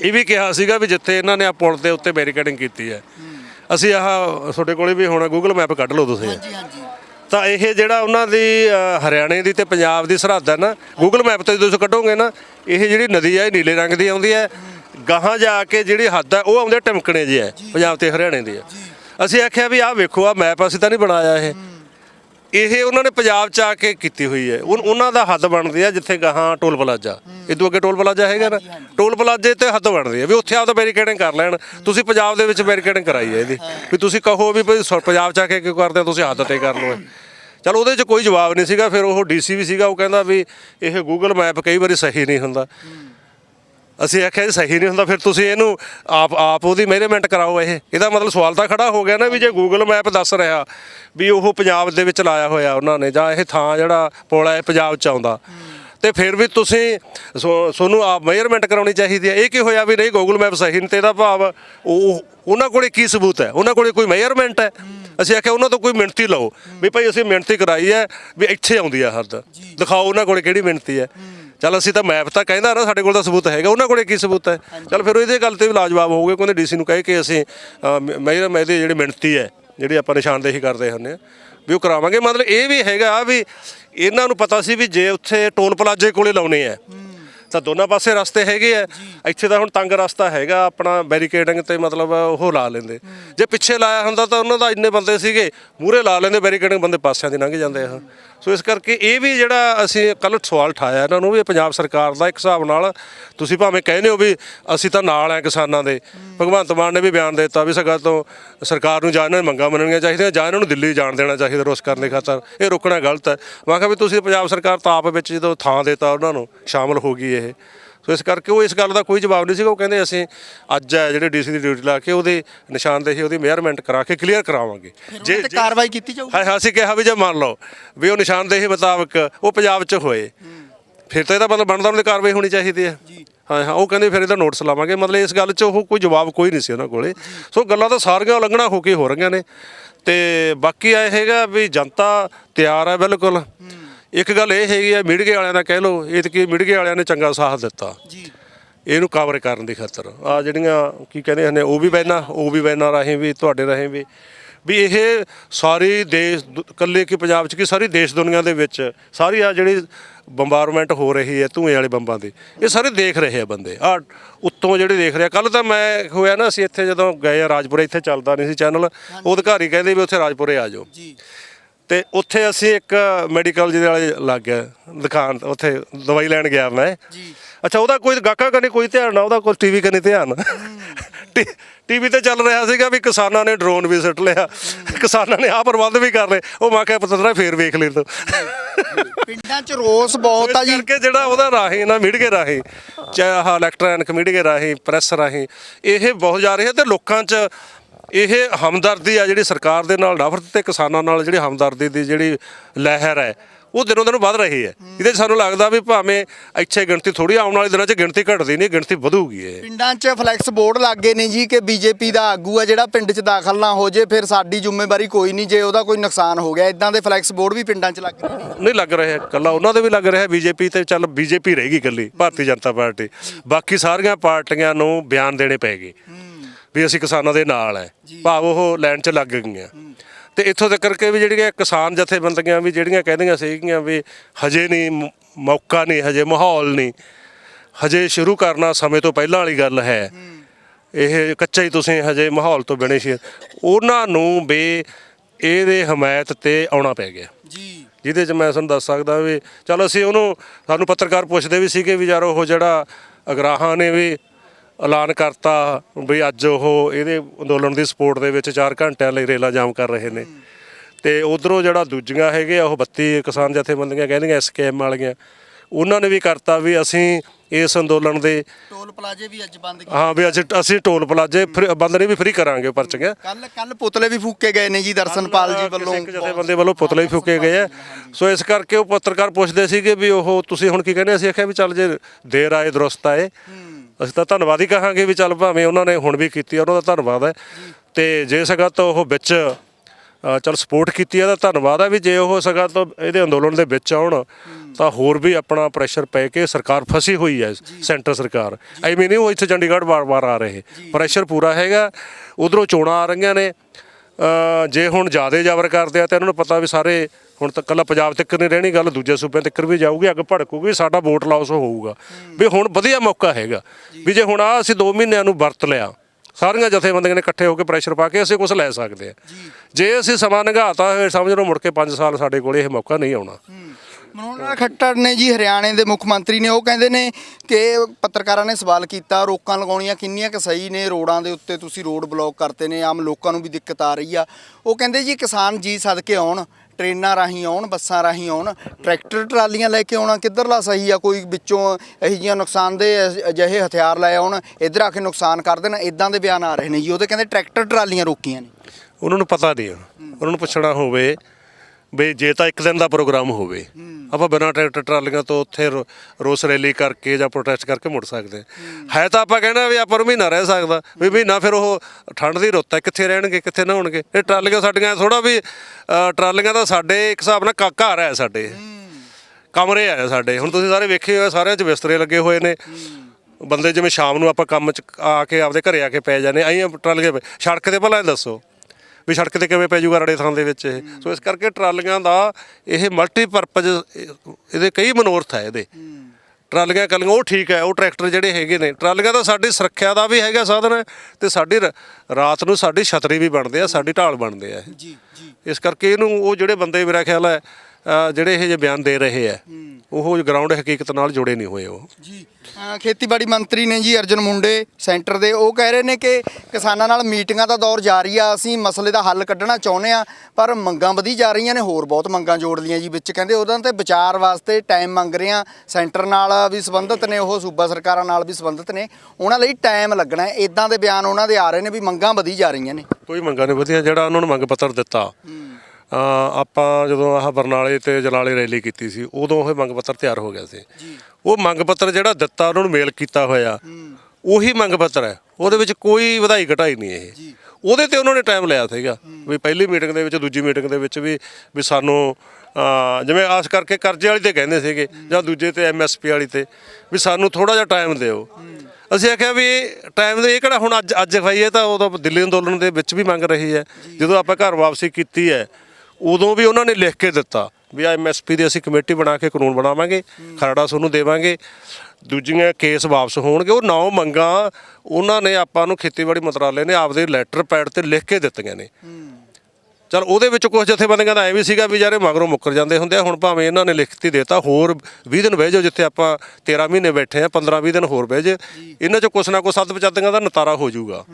ਇਹ ਵੀ ਕਿਹਾ ਸੀਗਾ ਵੀ ਜਿੱਥੇ ਇਹਨਾਂ ਨੇ ਆ ਪੁਲ ਦੇ ਉੱਤੇ ਬੈਰੀਕੇਡਿੰਗ ਕੀਤੀ ਹੈ। ਅਸੀਂ ਆਹ ਤੁਹਾਡੇ ਕੋਲੇ ਵੀ ਹੋਣਾ ਗੂਗਲ ਮੈਪ ਕੱਢ ਲਓ ਤੁਸੀਂ। ਹਾਂਜੀ ਹਾਂਜੀ। ਤਾਂ ਇਹ ਜਿਹੜਾ ਉਹਨਾਂ ਦੀ ਅ, ਹਰਿਆਣੇ ਦੀ ਤੇ ਪੰਜਾਬ ਦੀ ਸਰਹੱਦ ਹੈ ਨਾ ਗੂਗਲ ਮੈਪ ਤੇ ਜਦੋਂ ਤੁਸੀਂ ਕੱਢੋਗੇ ਨਾ ਇਹ ਜਿਹੜੀ ਨਦੀ ਹੈ ਇਹ ਨੀਲੇ ਰੰਗ ਦੀ ਆਉਂਦੀ ਹੈ। ਗਾਹਾਂ ਜਾ ਕੇ ਜਿਹੜੀ ਹੱਦ ਹੈ ਉਹ ਆਉਂਦੇ ਟਮਕਣੇ ਜਿਹੇ ਹੈ ਪੰਜਾਬ ਤੇ ਹਰਿਆਣੇ ਦੀ ਹੈ। ਅਸੀਂ ਆਖਿਆ ਵੀ ਆਹ ਵੇਖੋ ਆ ਮੈਪ ਅਸੀਂ ਤਾਂ ਨਹੀਂ ਬਣਾਇਆ ਇਹ। ਇਹ ਉਹਨਾਂ ਨੇ ਪੰਜਾਬ ਚ ਆ ਕੇ ਕੀਤੀ ਹੋਈ ਹੈ। ਉਹ ਉਹਨਾਂ ਦਾ ਹੱਦ ਬਣਦੀ ਹੈ ਜਿੱਥੇ ਗਾਹਾਂ ਟੋਲ ਪਲਾਜ਼ਾ। ਇਦੋਂ ਅੱਗੇ ਟੋਲ ਪਲਾਜ਼ਾ ਹੈਗਾ ਨਾ। ਟੋਲ ਪਲਾਜ਼ੇ ਤੇ ਹੱਦ ਬਣਦੀ ਹੈ ਵੀ ਉੱਥੇ ਆਪਦਾ ਬੈਰੀਕੇਡਿੰਗ ਕਰ ਲੈਣ। ਤੁਸੀਂ ਪੰਜਾਬ ਦੇ ਵਿੱਚ ਬੈਰੀਕੇਡਿੰਗ ਕਰਾਈ ਹੈ ਇਹਦੀ। ਵੀ ਤੁਸੀਂ ਕਹੋ ਵੀ ਭਾਈ ਸ- ਪੰਜਾਬ ਚ ਆ ਕੇ ਕਿਉਂ ਕਰਦੇ ਹੋ? ਤੁਸੀਂ ਹੱਦ ਤੇ ਕਰ ਲਓ ਇਹ। ਚਲ ਉਹਦੇ 'ਚ ਕੋਈ ਜਵਾਬ ਨਹੀਂ ਸੀਗਾ। ਫਿਰ ਉਹ ਡੀਸੀ ਵੀ ਸੀਗਾ। ਉਹ ਕਹਿੰਦਾ ਵੀ ਇਹ ਗੂਗਲ ਮੈਪ ਕਈ ਵਾਰੀ ਸਹੀ ਨਹੀਂ ਹੁੰਦਾ। ਅਸੀਂ ਆਖਿਆ ਜੀ ਸਹੀ ਨਹੀਂ ਹੁੰਦਾ ਫਿਰ ਤੁਸੀਂ ਇਹਨੂੰ ਆਪ ਆਪ ਉਹਦੀ ਮੇਜਰਮੈਂਟ ਕਰਾਓ ਇਹ। ਇਹਦਾ ਮਤਲਬ ਸਵਾਲ ਤਾਂ ਖੜਾ ਹੋ ਗਿਆ ਨਾ ਵੀ ਜੇ ਗੂਗਲ ਮੈਪ ਦੱਸ ਰਿਹਾ ਵੀ ਉਹ ਪੰਜਾਬ ਦੇ ਵਿੱਚ ਲਾਇਆ ਹੋਇਆ ਉਹਨਾਂ ਨੇ ਜਾਂ ਇਹ ਥਾਂ ਜਿਹੜਾ ਪੁਲ ਹੈ ਪੰਜਾਬ 'ਚ ਆਉਂਦਾ। ਤੇ ਫਿਰ ਵੀ ਤੁਸੀਂ ਤੁਹਾਨੂੰ ਆਪ ਮੇਜਰਮੈਂਟ ਕਰਾਉਣੀ ਚਾਹੀਦੀ ਹੈ। ਇਹ ਕੀ ਹੋਇਆ ਵੀ ਨਹੀਂ ਗੂਗਲ ਮੈਪ ਸਹੀ ਨਹੀਂ ਤੇ ਇਹਦਾ ਭਾਵ ਉਹ ਉਹਨਾਂ ਕੋਲੇ ਕੀ ਸਬੂਤ ਹੈ? ਉਹਨਾਂ ਕੋਲੇ ਕੋਈ ਮੇਜਰਮੈਂਟ ਹੈ? ਅਸੀਂ ਆਖਿਆ ਉਹਨਾਂ ਤੋਂ ਕੋਈ ਮਿਣਤੀ ਲਓ। ਵੀ ਭਾਈ ਅਸੀਂ ਮਿਣਤੀ ਕਰਾਈ ਹੈ ਵੀ ਇੱਥੇ ਆਉਂਦੀ ਹੈ ਹੱਦ। ਦਿਖਾਓ ਉਹਨਾਂ ਕੋਲੇ ਕਿਹੜੀ ਮਿਣਤੀ ਹੈ। ਚੱਲ ਅਸੀਂ ਤਾਂ ਮੈਪ ਤਾਂ ਕਹਿੰਦਾ ਨਾ ਸਾਡੇ ਕੋਲ ਤਾਂ ਸਬੂਤ ਹੈਗਾ ਉਹਨਾਂ ਕੋਲੇ ਕੀ ਸਬੂਤ ਹੈ? ਚੱਲ ਫਿਰ ਇਹਦੇ ਗੱਲ ਤੇ ਵੀ ਲਾਜਵਾਬ ਹੋਊਗੇ ਕਹਿੰਦੇ ਡੀਸੀ ਨੂੰ ਕਹੇ ਕਿ ਅਸੀਂ ਮੇਰਾ ਮੈਦੇ ਜਿਹੜੀ ਮਿਣਤੀ ਹੈ ਜਿਹੜੀ ਆਪਾਂ ਨਿਸ਼ਾਨਦੇਹੀ ਕਰਦੇ ਹੁੰਦੇ ਆ ਵੀ ਉਹ ਕਰਾਵਾਂਗੇ। ਮਤਲਬ ਇਹ ਵੀ ਹੈਗਾ ਵੀ ਇਹਨਾਂ ਨੂੰ ਪਤਾ ਸੀ ਵੀ ਜੇ ਉੱਥੇ ਟੋਲ ਪਲਾਜ਼ੇ ਕੋਲੇ ਲਾਉਣੇ ਆ ਤਾਂ ਦੋਨਾਂ ਪਾਸੇ ਰਸਤੇ ਹੈਗੇ ਆ ਇੱਥੇ ਤਾਂ ਹੁਣ ਤੰਗ ਰਸਤਾ ਹੈਗਾ ਆਪਣਾ ਬੈਰੀਕੇਡਿੰਗ ਤੇ ਮਤਲਬ ਉਹ ਲਾ ਲੈਂਦੇ। ਜੇ ਪਿੱਛੇ ਲਾਇਆ ਹੁੰਦਾ ਤਾਂ ਉਹਨਾਂ ਦਾ ਇੰਨੇ ਬੰਦੇ ਸੀਗੇ ਮੂਰੇ ਲਾ ਲੈਂਦੇ ਬੈਰੀਕੇਡਿੰਗ ਬੰਦੇ ਪਾਸਿਆਂ ਦੀ ਲੰਘ ਜਾਂਦੇ ਆ। ਸੋ ਇਸ ਕਰਕੇ ਇਹ ਵੀ ਜਿਹੜਾ ਅਸੀਂ ਕੱਲ ਸਵਾਲ ਠਾਇਆ ਇਹਨਾਂ ਨੂੰ ਵੀ ਪੰਜਾਬ ਸਰਕਾਰ ਦਾ ਇੱਕ ਹਿਸਾਬ ਨਾਲ ਤੁਸੀਂ ਭਾਵੇਂ ਕਹਿੰਦੇ ਹੋ ਵੀ ਅਸੀਂ ਤਾਂ ਨਾਲ ਆ ਕਿਸਾਨਾਂ ਦੇ, ਭਗਵੰਤ ਮਾਨ ਨੇ ਵੀ ਬਿਆਨ ਦਿੱਤਾ ਵੀ ਸਗਾ ਤੋਂ ਸਰਕਾਰ ਨੂੰ ਜਾਂ ਇਹਨਾਂ ਦੀਆਂ ਮੰਗਾਂ ਮੰਨਣੀਆਂ ਚਾਹੀਦੀਆਂ ਜਾਂ ਇਹਨਾਂ ਨੂੰ ਦਿੱਲੀ ਜਾਣ ਦੇਣਾ ਚਾਹੀਦਾ ਰੋਸ ਕਰਨ ਦੇ ਖਾਤਰ, ਇਹ ਰੋਕਣਾ ਗਲਤ ਹੈ। ਮੈਂ ਕਿਹਾ ਵੀ ਤੁਸੀਂ ਪੰਜਾਬ ਸਰਕਾਰ ਤਾਂ ਆਪ ਵਿੱਚ ਜਦੋਂ ਥਾਂ ਦੇਤਾ ਉਹਨਾਂ ਨੂੰ, ਸ਼ਾਮਲ ਹੋ ਗਈ ਇਹ। ਸੋ ਇਸ ਕਰਕੇ ਉਹ ਇਸ ਗੱਲ ਦਾ ਕੋਈ ਜਵਾਬ ਨਹੀਂ ਸੀਗਾ। ਉਹ ਕਹਿੰਦੇ ਅਸੀਂ ਅੱਜ ਹੈ ਜਿਹੜੇ ਡੀਸੀ ਦੀ ਡਿਊਟੀ ਲਾ ਕੇ ਉਹਦੀ ਨਿਸ਼ਾਨਦੇਹੀ ਉਹਦੀ ਮੇਅਰਮੈਂਟ ਕਰਾ ਕੇ ਕਲੀਅਰ ਕਰਾਵਾਂਗੇ। ਜੇ ਤੇ ਕਾਰਵਾਈ ਕੀਤੀ ਜਾਊਗੀ? ਹਾਂ ਹਾਂ ਅਸੀਂ ਕਿਹਾ ਵੀ ਜੇ ਮੰਨ ਲਓ ਵੀ ਉਹ ਨਿਸ਼ਾਨਦੇਹੀ ਮੁਤਾਬਕ ਉਹ ਪੰਜਾਬ 'ਚ ਹੋਏ ਫਿਰ ਤਾਂ ਇਹਦਾ ਮਤਲਬ ਬਣਦਾ ਉਹਨਾਂ ਦੀ ਕਾਰਵਾਈ ਹੋਣੀ ਚਾਹੀਦੀ ਹੈ। ਹਾਂ ਹਾਂ ਉਹ ਕਹਿੰਦੇ ਫਿਰ ਇਹਦਾ ਨੋਟਿਸ ਲਾਵਾਂਗੇ। ਮਤਲਬ ਇਸ ਗੱਲ 'ਚ ਉਹ ਕੋਈ ਜਵਾਬ ਕੋਈ ਨਹੀਂ ਸੀ ਉਹਨਾਂ ਕੋਲੇ। ਸੋ ਗੱਲਾਂ ਤਾਂ ਸਾਰੀਆਂ ਉਲੰਘਣਾ ਹੋ ਕੇ ਹੋ ਰਹੀਆਂ ਨੇ। ਤੇ ਬਾਕੀ ਇਹ ਹੈਗਾ ਵੀ ਜਨਤਾ ਤਿਆਰ ਹੈ ਬਿਲਕੁਲ। ਇੱਕ ਗੱਲ ਇਹ ਹੈਗੀ ਹੈ ਮੀਡੀਆ ਵਾਲਿਆਂ ਦਾ ਕਹਿ ਲਓ ਇਹ ਤੇ ਕੀ ਮੀਡੀਆ ਵਾਲਿਆਂ ਨੇ ਚੰਗਾ ਸਾਥ ਦਿੱਤਾ। ਜੀ। ਇਹਨੂੰ ਕਵਰ ਕਰਨ ਦੀ ਖਾਤਰ। ਆ ਜਿਹੜੀਆਂ ਕੀ ਕਹਿੰਦੇ ਹਨ ਉਹ ਵੀ ਬੈਨਾ ਉਹ ਵੀ ਬੈਨਾ ਰਾਹੀਂ ਵੀ ਤੁਹਾਡੇ ਰਾਹੀਂ ਵੀ। ਵੀ ਇਹ ਸਾਰੀ ਦੇਸ਼ ਇਕੱਲੇ ਕਿ ਪੰਜਾਬ 'ਚ ਕਿ ਸਾਰੀ ਦੇਸ਼ ਦੁਨੀਆ ਦੇ ਵਿੱਚ ਸਾਰੀ ਆ ਜਿਹੜੀ ਬੰਬਾਰਮੈਂਟ ਹੋ ਰਹੀ ਹੈ ਧੂਏ ਵਾਲੇ ਬੰਬਾਂ ਦੀ ਇਹ ਸਾਰੇ ਦੇਖ ਰਹੇ ਆ ਬੰਦੇ। ਆ ਉੱਤੋਂ ਜਿਹੜੇ ਦੇਖ ਰਿਹਾ ਕੱਲ ਤਾਂ ਮੈਂ ਹੋਇਆ ਨਾ ਅਸੀਂ ਇੱਥੇ ਜਦੋਂ ਗਏ ਆ ਰਾਜਪੁਰੇ ਇੱਥੇ ਚੱਲਦਾ ਨਹੀਂ ਸੀ ਚੈਨਲ ਉਹ ਅਧਿਕਾਰੀ ਕਹਿੰਦੇ ਵੀ ਉੱਥੇ ਰਾਜਪੁਰੇ ਆ ਜਾਓ। ਜੀ। ਤੇ ਉੱਥੇ ਅਸੀਂ ਇੱਕ ਮੈਡੀਕਲ ਜਿਹਦੇ ਵਾਲੇ ਲੱਗ ਗਿਆ ਦੁਕਾਨ ਉੱਥੇ ਦਵਾਈ ਲੈਣ ਗਿਆ ਮੈਂ। ਜੀ। ਅੱਛਾ ਉਹਦਾ ਕੋਈ ਗਾਹਕਾਂ ਕਨੇ ਕੋਈ ਧਿਆਨ ਨਾ ਉਹਦਾ ਕੋਈ ਟੀਵੀ ਕਨੇ ਧਿਆਨ। ਟੀਵੀ ਤੇ ਚੱਲ ਰਿਹਾ ਸੀਗਾ ਵੀ ਕਿਸਾਨਾਂ ਨੇ ਡਰੋਨ ਵੀ ਸੁੱਟ ਲਿਆ ਕਿਸਾਨਾਂ ਨੇ ਆਹ ਪ੍ਰਬੰਧ ਵੀ ਕਰ ਲਏ। ਉਹ ਮੈਂ ਕਿਹਾ ਪਤੰਦਰਾ ਫੇਰ ਵੇਖ ਲੈ ਤੂੰ। ਪਿੰਡਾਂ 'ਚ ਰੋਸ ਬਹੁਤ ਆ ਜੀ। ਕਰਕੇ ਜਿਹੜਾ ਉਹਦਾ ਰਾਹੀਂ ਨਾ ਮੀਡੀਆ ਰਾਹੀਂ ਚਾਹੇ ਆਹ ਇਲੈਕਟ੍ਰੋਨਿਕ ਮੀਡੀਆ ਰਾਹੀਂ ਪ੍ਰੈਸ ਰਾਹੀਂ ਇਹ ਬਹੁਤ ਜਾ ਰਿਹਾ ਤੇ ਲੋਕਾਂ 'ਚ ਇਹ ਹਮਦਰਦੀ ਆ ਜਿਹੜੀ ਸਰਕਾਰ ਦੇ ਨਾਲ ਨਫ਼ਰਤ ਤੇ ਕਿਸਾਨਾਂ ਨਾਲ ਜਿਹੜੀ ਹਮਦਰਦੀ ਦੀ ਜਿਹੜੀ ਲਹਿਰ ਹੈ ਉਹ ਦਿਨੋਂ ਦਿਨ ਵੱਧ ਰਹੀ ਹੈ। ਇਹਦੇ ਸਾਨੂੰ ਲੱਗਦਾ ਵੀ ਭਾਵੇਂ ਇੱਥੇ ਗਿਣਤੀ ਥੋੜੀ ਆਉਣ ਵਾਲੇ ਦਿਨਾਂ 'ਚ ਗਿਣਤੀ ਘਟਦੀ ਨਹੀਂ ਗਿਣਤੀ ਵਧੂਗੀ ਇਹ। ਪਿੰਡਾਂ 'ਚ ਫਲੈਕਸ ਬੋਰਡ ਲੱਗੇ ਨੇ ਜੀ ਕਿ ਬੀਜੇਪੀ ਦਾ ਆਗੂ ਆ ਜਿਹੜਾ ਪਿੰਡ 'ਚ ਦਾਖਲ ਨਾ ਹੋ ਜੇ ਫਿਰ ਸਾਡੀ ਜ਼ਿੰਮੇਵਾਰੀ ਕੋਈ ਨਹੀਂ ਜੇ ਉਹਦਾ ਕੋਈ ਨੁਕਸਾਨ ਹੋ ਗਿਆ ਇਦਾਂ ਦੇ ਫਲੈਕਸ ਬੋਰਡ ਵੀ ਪਿੰਡਾਂ 'ਚ ਲੱਗ ਰਹੇ ਨੇ। ਨਹੀਂ ਲੱਗ ਰਿਹਾ ਕੱਲਾ ਉਹਨਾਂ ਦੇ ਵੀ ਲੱਗ ਰਿਹਾ ਬੀਜੇਪੀ ਤੇ ਚੱਲ ਬੀਜੇਪੀ ਰਹੇਗੀ ਇਕੱਲੀ ਭਾਰਤੀ ਜਨਤਾ ਪਾਰਟੀ। ਬਾਕੀ ਸਾਰੀਆਂ ਪਾਰਟੀਆਂ ਨੂੰ ਬਿਆਨ ਦੇਣੇ ਪੈ ਗਏ। ਵੀ ਅਸੀਂ ਕਿਸਾਨਾਂ ਦੇ ਨਾਲ ਹੈ ਭਾਵ ਉਹ ਲਾਈਨ 'ਚ ਲੱਗ ਗਈਆਂ। ਤੇ ਇੱਥੋਂ ਤੱਕ ਕਰਕੇ ਵੀ ਜਿਹੜੀਆਂ ਕਿਸਾਨ ਜਥੇਬੰਦੀਆਂ ਵੀ ਜਿਹੜੀਆਂ ਕਹਿੰਦੀਆਂ ਸੀਗੀਆਂ ਵੀ ਹਜੇ ਨਹੀਂ ਮੌਕਾ ਨਹੀਂ ਹਜੇ ਮਾਹੌਲ ਨਹੀਂ। ਹਜੇ ਸ਼ੁਰੂ ਕਰਨਾ ਸਮੇਂ ਤੋਂ ਪਹਿਲਾਂ ਵਾਲੀ ਗੱਲ ਹੈ। ਇਹ ਕੱਚਾ ਹੀ ਤੁਸੀਂ ਹਜੇ ਮਾਹੌਲ ਤੋਂ ਬਣੇ ਸੀ। ਉਹਨਾਂ ਨੂੰ ਵੀ ਇਹਦੇ ਹਮਾਇਤ ਤੇ ਆਉਣਾ ਪੈ ਗਿਆ। ਜੀ। ਜਿਹਦੇ 'ਚ ਮੈਂ ਤੁਹਾਨੂੰ ਦੱਸ ਸਕਦਾ ਵੀ ਚਲ ਅਸੀਂ ਉਹਨੂੰ ਸਾਨੂੰ ਪੱਤਰਕਾਰ ਪੁੱਛਦੇ ਵੀ ਸੀਗੇ ਵੀ ਯਾਰ ਉਹ ਜਿਹੜਾ ਅਗਰਾਹਾਂ ਨੇ ਵੀ ਐਲਾਨ ਕਰਤਾ ਵੀ ਅੱਜ ਉਹ ਇਹਦੇ ਅੰਦੋਲਨ ਦੀ ਸਪੋਰਟ ਦੇ ਵਿੱਚ 4 ਘੰਟਿਆਂ ਲਈ ਰੇਲਾ ਜਾਮ ਕਰ ਰਹੇ ਨੇ। ਤੇ ਉਧਰੋਂ ਜਿਹੜਾ ਦੂਜੀਆਂ ਹੈਗੇ ਆ ਉਹ 32 ਕਿਸਾਨ ਜਥੇਬੰਦੀਆਂ ਕਹਿੰਦੀਆਂ ਐਸਕੇਐਮ ਵਾਲੀਆਂ ਉਹਨਾਂ ਨੇ ਵੀ ਕਰਤਾ ਵੀ ਅਸੀਂ ਇਸ ਅੰਦੋਲਨ ਦੇ ਟੋਲ ਪਲਾਜ਼ੇ ਵੀ ਅੱਜ ਬੰਦ ਕੀਤੇ। ਹਾਂ ਵੀ ਅੱਜ ਅਸੀਂ ਟੋਲ ਪਲਾਜ਼ੇ ਬੰਦ ਨਹੀਂ ਵੀ ਫ੍ਰੀ ਕਰਾਂਗੇ ਪਰਚੀਆਂ। ਕੱਲ ਕੱਲ ਪੁਤਲੇ ਵੀ ਫੂਕੇ ਗਏ ਨੇ ਜੀ ਦਰਸ਼ਨਪਾਲ ਜੀ ਵੱਲੋਂ। ਕਿਸੇ ਜਥੇਬੰਦੀ ਵੱਲੋਂ ਪੁਤਲੇ ਹੀ ਫੂਕੇ ਗਏ ਆ। ਸੋ ਇਸ ਕਰਕੇ ਉਹ ਪੱਤਰਕਾਰ ਪੁੱਛਦੇ ਸੀਗੇ ਵੀ ਉਹ ਤੁਸੀਂ ਹੁਣ ਕੀ ਕਹਿੰਦੇ ਅਸੀਂ ਆਖਿਆ ਵੀ ਚੱਲ ਜੇ ਦੇਰ ਆਏ ਦਰੁਸਤ ਆਏ ਅਸੀਂ ਤਾਂ ਧੰਨਵਾਦ ਹੀ ਕਹਾਂਗੇ ਵੀ ਚੱਲ ਭਾਵੇਂ ਉਹਨਾਂ ਨੇ ਹੁਣ ਵੀ ਕੀਤੀ ਆ, ਉਹਨਾਂ ਦਾ ਧੰਨਵਾਦ ਹੈ। ਤੇ ਜੇ ਸਗਾ ਤਾਂ ਉਹ ਵਿੱਚ ਅ, ਚੱਲ ਸਪੋਰਟ ਕੀਤੀ ਆ ਤਾਂ ਧੰਨਵਾਦ ਹੈ ਵੀ ਜੇ ਉਹ ਸਗਾ ਤਾਂ ਇਹਦੇ ਅੰਦੋਲਨ ਦੇ ਵਿੱਚ ਆਉਣ ਤਾਂ ਹੋਰ ਵੀ ਆਪਣਾ ਪ੍ਰੈਸ਼ਰ ਪੈ ਕੇ ਸਰਕਾਰ ਫਸੀ ਹੋਈ ਹੈ ਸੈਂਟਰ ਸਰਕਾਰ। ਐਵੇਂ ਨਹੀਂ ਉਹ ਇੱਥੇ ਚੰਡੀਗੜ੍ਹ ਵਾਰ-ਵਾਰ ਆ ਰਹੇ। ਪ੍ਰੈਸ਼ਰ ਪੂਰਾ ਹੈਗਾ ਉਧਰੋਂ ਚੋਣਾਂ ਆ ਰਹੀਆਂ ਨੇ। ਅ, ਜੇ ਹੁਣ ਜ਼ਿਆਦਾ ਜ਼ਬਰ ਕਰਦੇ ਆ ਤਾਂ ਇਹਨਾਂ ਨੂੰ ਪਤਾ ਵੀ ਸਾਰੇ ਹੁਣ ਤਾਂ ਕੱਲਾ ਪੰਜਾਬ ਤੱਕ ਨਹੀਂ ਰਹਿਣੀ ਗੱਲ ਦੂਜੇ ਸੂਬਿਆਂ ਤੱਕ ਵੀ ਜਾਊਗੀ ਅੱਗ ਭੜਕੂਗੀ ਸਾਡਾ ਵੋਟ ਲਾਸ ਹੋਊਗਾ। ਵੀ ਹੁਣ ਵਧੀਆ ਮੌਕਾ ਹੈਗਾ। ਵੀ ਜੇ ਹੁਣ ਆ ਅਸੀਂ 2 ਮਹੀਨਿਆਂ ਨੂੰ ਵਰਤ ਲਿਆ ਸਾਰੀਆਂ ਜਥੇਬੰਦੀਆਂ ਨੇ ਇਕੱਠੇ ਹੋ ਕੇ ਪ੍ਰੈਸ਼ਰ ਪਾ ਕੇ ਅਸੀਂ ਕੁਝ ਲੈ ਸਕਦੇ ਆ ਜੇ। ਅਸੀਂ ਸਮਾਂ ਫਿਰ ਸਮਝ ਲਓ ਮੁੜ ਕੇ 5 ਸਾਲ ਸਾਡੇ ਕੋਲ ਇਹ ਮੌਕਾ ਨਹੀਂ ਆਉਣਾ। ਮਨੋਹਰ ਲਾਲ ਖੱਟੜ ਨੇ ਜੀ ਹਰਿਆਣੇ ਦੇ ਮੁੱਖ ਮੰਤਰੀ ਨੇ ਉਹ ਕਹਿੰਦੇ ਨੇ ਕਿ ਪੱਤਰਕਾਰਾਂ ਨੇ ਸਵਾਲ ਕੀਤਾ ਰੋਕਾਂ ਲਗਾਉਣੀਆਂ ਕਿੰਨੀਆਂ ਕੁ ਸਹੀ ਨੇ ਰੋਡਾਂ ਦੇ ਉੱਤੇ ਤੁਸੀਂ ਰੋਡ ਬਲੌਕ ਕਰਤੇ ਨੇ ਆਮ ਲੋਕਾਂ ਨੂੰ ਵੀ ਦਿੱਕਤ ਆ ਰਹੀ ਆ। ਉਹ ਕਹਿੰਦੇ ਜੀ ਕਿਸਾਨ ਜੀ ਸਦਕੇ ਆਉਣ ਟ੍ਰੇਨਾਂ ਰਾਹੀਂ ਆਉਣ ਬੱਸਾਂ ਰਾਹੀਂ ਆਉਣ ਟਰੈਕਟਰ ਟਰਾਲੀਆਂ ਲੈ ਕੇ ਆਉਣਾ ਕਿੱਧਰਲਾ ਸਹੀ ਆ? ਕੋਈ ਵਿੱਚੋਂ ਇਹੋ ਜਿਹੀਆਂ ਨੁਕਸਾਨਦੇ ਅਜਿਹੇ ਹਥਿਆਰ ਲੈ ਆਉਣ ਇੱਧਰ ਆ ਕੇ ਨੁਕਸਾਨ ਕਰ ਦੇਣ ਇਦਾਂ ਦੇ ਬਿਆਨ ਆ ਰਹੇ ਨੇ ਜੀ। ਉਹਦੇ ਕਹਿੰਦੇ ਟਰੈਕਟਰ ਟਰਾਲੀਆਂ ਰੋਕੀਆਂ ਨੇ। ਉਹਨਾਂ ਨੂੰ ਪਤਾ ਨਹੀਂ ਉਹਨਾਂ ਨੂੰ ਪੁੱਛਣਾ ਹੋਵੇ ਵੀ ਜੇ ਤਾਂ ਇੱਕ ਦਿਨ ਦਾ ਪ੍ਰੋਗਰਾਮ ਹੋਵੇ ਆਪਾਂ ਬਿਨਾਂ ਟਰੈਕਟਰ ਟਰਾਲੀਆਂ ਤੋਂ ਉੱਥੇ ਰੋਸ ਰੈਲੀ ਕਰਕੇ ਜਾਂ ਪ੍ਰੋਟੈਸਟ ਕਰਕੇ ਮੁੜ ਸਕਦੇ ਹਾਂ। ਹੈ। ਤਾਂ ਆਪਾਂ ਕਹਿੰਦਾ ਵੀ ਆਪਾਂ ਨੂੰ ਮਹੀਨਾ ਰਹਿ ਸਕਦਾ ਵੀ ਮਹੀਨਾ ਫਿਰ ਉਹ ਠੰਡ ਦੀ ਰੁੱਤ ਹੈ ਕਿੱਥੇ ਰਹਿਣਗੇ ਕਿੱਥੇ ਨਹਾਉਣਗੇ ਇਹ ਟਰਾਲੀਆਂ ਸਾਡੀਆਂ ਥੋੜਾ ਵੀ ਟਰਾਲੀਆਂ ਤਾਂ ਸਾਡੇ ਇੱਕ ਹਿਸਾਬ ਨਾਲ ਘਰ ਹੈ ਸਾਡੇ। ਕਮਰੇ ਆ ਸਾਡੇ। ਹੁਣ ਤੁਸੀਂ ਸਾਰੇ ਵੇਖੇ ਹੋਏ ਸਾਰਿਆਂ 'ਚ ਬਿਸਤਰੇ ਲੱਗੇ ਹੋਏ ਨੇ। ਬੰਦੇ ਜਿਵੇਂ ਸ਼ਾਮ ਨੂੰ ਆਪਾਂ ਕੰਮ 'ਚ ਆ ਕੇ ਆਪਦੇ ਘਰੇ ਆ ਕੇ ਪੈ ਜਾਂਦੇ ਆਈਆਂ ਟਰਾਲੀਆਂ ਸੜਕ ਤੇ ਭਲਾ ਦੱਸੋ। ਵੀ ਸੜਕ ਤੇ ਕਿਵੇਂ ਪੈ ਜੂਗਾ ਰੜੇ ਥਾਂ ਦੇ ਵਿੱਚ ਇਹ। ਸੋ ਇਸ ਕਰਕੇ ਟਰਾਲੀਆਂ ਦਾ ਇਹ ਮਲਟੀਪਰਪਜ਼ ਇਹਦੇ ਕਈ ਮਨੋਰਥ ਹੈ ਇਹਦੇ। ਟਰਾਲੀਆਂ ਕੱਲੀਆਂ ਉਹ ਠੀਕ ਹੈ ਉਹ ਟਰੈਕਟਰ ਜਿਹੜੇ ਹੈਗੇ ਨੇ। ਟਰਾਲੀਆਂ ਤਾਂ ਸਾਡੀ ਸੁਰੱਖਿਆ ਦਾ ਵੀ ਹੈਗਾ ਸਾਧਨ ਤੇ ਸਾਡੀ ਰਾਤ ਨੂੰ ਸਾਡੀ ਛਤਰੀ ਵੀ ਬਣਦੇ ਆ ਸਾਡੀ ਢਾਲ ਬਣਦੇ ਆ ਇਹ। ਜੀ ਜੀ। ਇਸ ਕਰਕੇ ਇਹਨੂੰ ਉਹ ਜਿਹੜੇ ਬੰਦੇ ਮੇਰਾ ਖਿਆਲ ਹੈ ਅ, ਜਿਹੜੇ ਇਹ ਜਿਹੇ ਬਿਆਨ ਦੇ ਰਹੇ ਆ ਉਹ ਗਰਾਊਂਡ ਹਕੀਕਤ ਨਾਲ ਜੁੜੇ ਨਹੀਂ ਹੋਏ ਉਹ। ਜੀ। ਖੇਤੀਬਾੜੀ ਮੰਤਰੀ ਨੇ ਜੀ ਅਰਜਨ ਮੁੰਡੇ ਸੈਂਟਰ ਦੇ ਉਹ ਕਹਿ ਰਹੇ ਨੇ ਕਿ ਕਿਸਾਨਾਂ ਨਾਲ ਮੀਟਿੰਗਾਂ ਦਾ ਦੌਰ ਜਾਰੀ ਆ ਅਸੀਂ ਮਸਲੇ ਦਾ ਹੱਲ ਕੱਢਣਾ ਚਾਹੁੰਦੇ ਆ ਪਰ ਮੰਗਾਂ ਵਧੀ ਜਾ ਰਹੀਆਂ ਨੇ ਹੋਰ ਬਹੁਤ ਮੰਗਾਂ ਜੋੜ ਲੀਆਂ ਜੀ ਵਿੱਚ ਕਹਿੰਦੇ ਉਹਨਾਂ ਤੇ ਵਿਚਾਰ ਵਾਸਤੇ ਟਾਈਮ ਮੰਗ ਰਹੇ ਆ ਸੈਂਟਰ ਨਾਲ ਵੀ ਸੰਬੰਧਿਤ ਨੇ ਉਹ ਸੂਬਾ ਸਰਕਾਰਾਂ ਨਾਲ ਵੀ ਸੰਬੰਧਿਤ ਨੇ ਉਹਨਾਂ ਲਈ ਟਾਈਮ ਲੱਗਣਾ ਹੈ ਇਦਾਂ ਦੇ ਬਿਆਨ ਉਹਨਾਂ ਦੇ ਆ ਰਹੇ ਨੇ ਵੀ ਮੰਗਾਂ ਵਧੀ ਜਾ ਰਹੀਆਂ ਨੇ। ਕੋਈ ਮੰਗਾ ਨਹੀਂ ਵਧੀਆ ਜਿਹੜਾ ਉਹਨਾਂ ਨੂੰ ਮੰਗ ਪੱਤਰ ਦਿੱਤਾ ਆਪਾਂ ਜਦੋਂ ਆਹ ਬਰਨਾਲੇ ਤੇ ਜਲਾਲੇ ਰੈਲੀ ਕੀਤੀ ਸੀ ਉਦੋਂ ਉਹ ਮੰਗ ਪੱਤਰ ਤਿਆਰ ਹੋ ਗਿਆ ਸੀ। ਉਹ ਮੰਗ ਪੱਤਰ ਜਿਹੜਾ ਦਿੱਤਾ ਉਹਨਾਂ ਨੂੰ ਮੇਲ ਕੀਤਾ ਹੋਇਆ ਉਹੀ ਮੰਗ ਪੱਤਰ ਹੈ। ਉਹਦੇ ਵਿੱਚ ਕੋਈ ਵਧਾਈ ਘਟਾਈ ਨਹੀਂ ਇਹ। ਉਹਦੇ ਤੇ ਉਹਨਾਂ ਨੇ ਟਾਈਮ ਲਿਆ ਸੀਗਾ ਵੀ ਪਹਿਲੀ ਮੀਟਿੰਗ ਦੇ ਵਿੱਚ ਦੂਜੀ ਮੀਟਿੰਗ ਦੇ ਵਿੱਚ ਵੀ ਵੀ ਸਾਨੂੰ ਜਿਵੇਂ ਆਸ ਕਰਕੇ ਕਰਜ਼ੇ ਵਾਲੀ ਤੇ ਕਹਿੰਦੇ ਸੀਗੇ ਜਾਂ ਦੂਜੇ ਤੇ ਐਮਐਸਪੀ ਵਾਲੀ ਤੇ ਵੀ ਸਾਨੂੰ ਥੋੜਾ ਜਿਹਾ ਟਾਈਮ ਦਿਓ। ਅਸੀਂ ਆਖਿਆ ਵੀ ਟਾਈਮ ਦੇ ਇਹ ਕਿਹੜਾ ਹੁਣ ਅੱਜ ਅੱਜ ਖਾਈਏ ਤਾਂ ਉਦੋਂ ਦਿੱਲੀ ਅੰਦੋਲਨ ਦੇ ਵਿੱਚ ਵੀ ਮੰਗ ਰਹੀ ਹੈ। ਜਦੋਂ ਆਪਾਂ ਘਰ ਵਾਪਸੀ ਕੀਤੀ ਹੈ ਉਦੋਂ ਵੀ ਉਹਨਾਂ ਨੇ ਲਿਖ ਕੇ ਦਿੱਤਾ ਵੀ ਐਮਐਸਪੀ ਦੀ ਅਸੀਂ ਕਮੇਟੀ ਬਣਾ ਕੇ ਕਾਨੂੰਨ ਬਣਾਵਾਂਗੇ, ਖਰੜਾ ਤੁਹਾਨੂੰ ਦੇਵਾਂਗੇ, ਦੂਜੀਆਂ ਕੇਸ ਵਾਪਸ ਹੋਣਗੇ, ਉਹ ਨੌ ਮੰਗਾਂ ਉਹਨਾਂ ਨੇ ਆਪਾਂ ਨੂੰ ਖੇਤੀਬਾੜੀ ਮੰਤਰਾਲੇ ਨੇ ਆਪਦੇ ਲੈਟਰ ਪੈਡ ਤੇ ਲਿਖ ਕੇ ਦਿੱਤੀਆਂ ਨੇ। ਚਲ ਉਹਦੇ ਵਿੱਚ ਕੁਝ ਜਥੇਬੰਦੀਆਂ ਦਾ ਐ ਵੀ ਸੀਗਾ ਵੀ ਯਾਰ ਮਗਰੋਂ ਮੁੱਕਰ ਜਾਂਦੇ ਹੁੰਦੇ ਆ, ਹੁਣ ਭਾਵੇਂ ਇਹਨਾਂ ਨੇ ਲਿਖਤੀ ਦੇਤਾ, ਹੋਰ 20 ਦਿਨ ਬਹਿ ਜਾਓ ਜਿੱਥੇ ਆਪਾਂ 13 ਮਹੀਨੇ ਬੈਠੇ ਆ 15 20 ਦਿਨ ਹੋਰ ਬਹਿ ਜੇ, ਇਹਨਾਂ 'ਚ ਕੁਛ ਨਾ ਕੁਛ ਸੱਤ ਪਚਾਦੀਆਂ ਦਾ ਨਤਾਰਾ ਹੋ ਜਾਊਗਾ।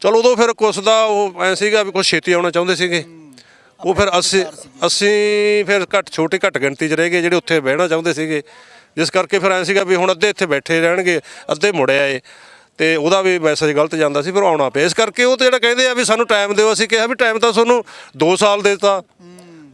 ਚਲ ਉਦੋਂ ਫਿਰ ਕੁਛ ਦਾ ਉਹ ਐ ਸੀਗਾ ਵੀ ਕੁਛ ਛੇਤੀ ਆਉਣਾ ਚਾਹੁੰਦੇ ਸੀਗੇ। ਉਹ ਫਿਰ ਅਸੀਂ ਅਸੀਂ ਫਿਰ ਘੱਟ ਛੋਟੀ ਘੱਟ ਗਿਣਤੀ 'ਚ ਰਹਿ ਗਏ ਜਿਹੜੇ ਉੱਥੇ ਬਹਿਣਾ ਚਾਹੁੰਦੇ ਸੀਗੇ। ਜਿਸ ਕਰਕੇ ਫਿਰ ਐ ਸੀਗਾ ਵੀ ਹੁਣ ਅੱਧੇ ਇੱਥੇ ਬੈਠੇ ਰਹਿਣਗੇ ਅੱਧੇ ਮੁੜ ਆਏ। ਤੇ ਉਹਦਾ ਵੀ ਮੈਸੇਜ ਗਲਤ ਜਾਂਦਾ ਸੀ ਫਿਰ ਆਉਣਾ ਪਿਆ। ਇਸ ਕਰਕੇ ਉਹ ਤੇ ਜਿਹੜਾ ਕਹਿੰਦੇ ਆ ਵੀ ਸਾਨੂੰ ਟਾਈਮ ਦਿਓ ਅਸੀਂ ਕਿਹਾ ਵੀ ਟਾਈਮ ਤਾਂ ਤੁਹਾਨੂੰ 2 ਸਾਲ ਦੇਤਾ।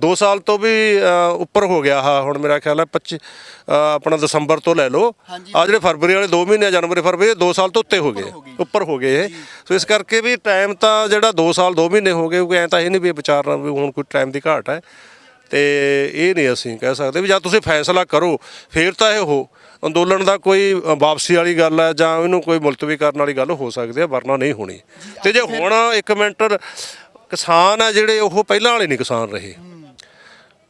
2 ਸਾਲ ਤੋਂ ਵੀ ਅ, ਉੱਪਰ ਹੋ ਗਿਆ ਆ ਹੁਣ ਮੇਰਾ ਖਿਆਲ ਹੈ 25 ਅ, ਆਪਣਾ ਦਸੰਬਰ ਤੋਂ ਲੈ ਲਓ। ਆ ਜਿਹੜੇ ਫਰਵਰੀ ਵਾਲੇ 2 ਮਹੀਨੇ ਜਨਵਰੀ ਫਰਵਰੀ 2 ਸਾਲ ਤੋਂ ਉੱਤੇ ਹੋ ਗਏ। ਉੱਪਰ ਹੋ ਗਏ। ਇਹ। ਸੋ ਇਸ ਕਰਕੇ ਵੀ ਟਾਈਮ ਤਾਂ ਜਿਹੜਾ 2 ਸਾਲ 2 ਮਹੀਨੇ ਹੋ ਗਏ ਕੋਈ ਐ ਤਾਂ ਇਹ ਨਹੀਂ ਵੀ ਵਿਚਾਰਨਾ ਵੀ ਹੁਣ ਕੋਈ ਟਾਈਮ ਦੀ ਘਾਟ ਹੈ। ਤੇ ਇਹ ਨਹੀਂ ਅਸੀਂ ਕਹਿ ਸਕਦੇ ਵੀ ਜਦ ਤੁਸੀਂ ਫੈਸਲਾ ਕਰੋ ਫੇਰ ਤਾਂ ਇਹ ਹੋ। ਅੰਦੋਲਨ ਦਾ ਕੋਈ ਅ, ਵਾਪਸੀ ਵਾਲੀ ਗੱਲ ਹੈ ਜਾਂ ਇਹਨੂੰ ਕੋਈ ਮੁਲਤਵੀ ਕਰਨ ਵਾਲੀ ਗੱਲ ਹੋ ਸਕਦੀ ਹੈ ਵਰਨਾ ਨਹੀਂ ਹੋਣੀ। ਤੇ ਜੇ ਹੁਣ ਇੱਕ ਮਿੰਟ ਕਿਸਾਨ ਆ ਜਿਹੜੇ ਉਹ ਪਹਿਲਾਂ ਵਾਲੇ ਨਹੀਂ ਕਿਸਾਨ ਰਹੇ।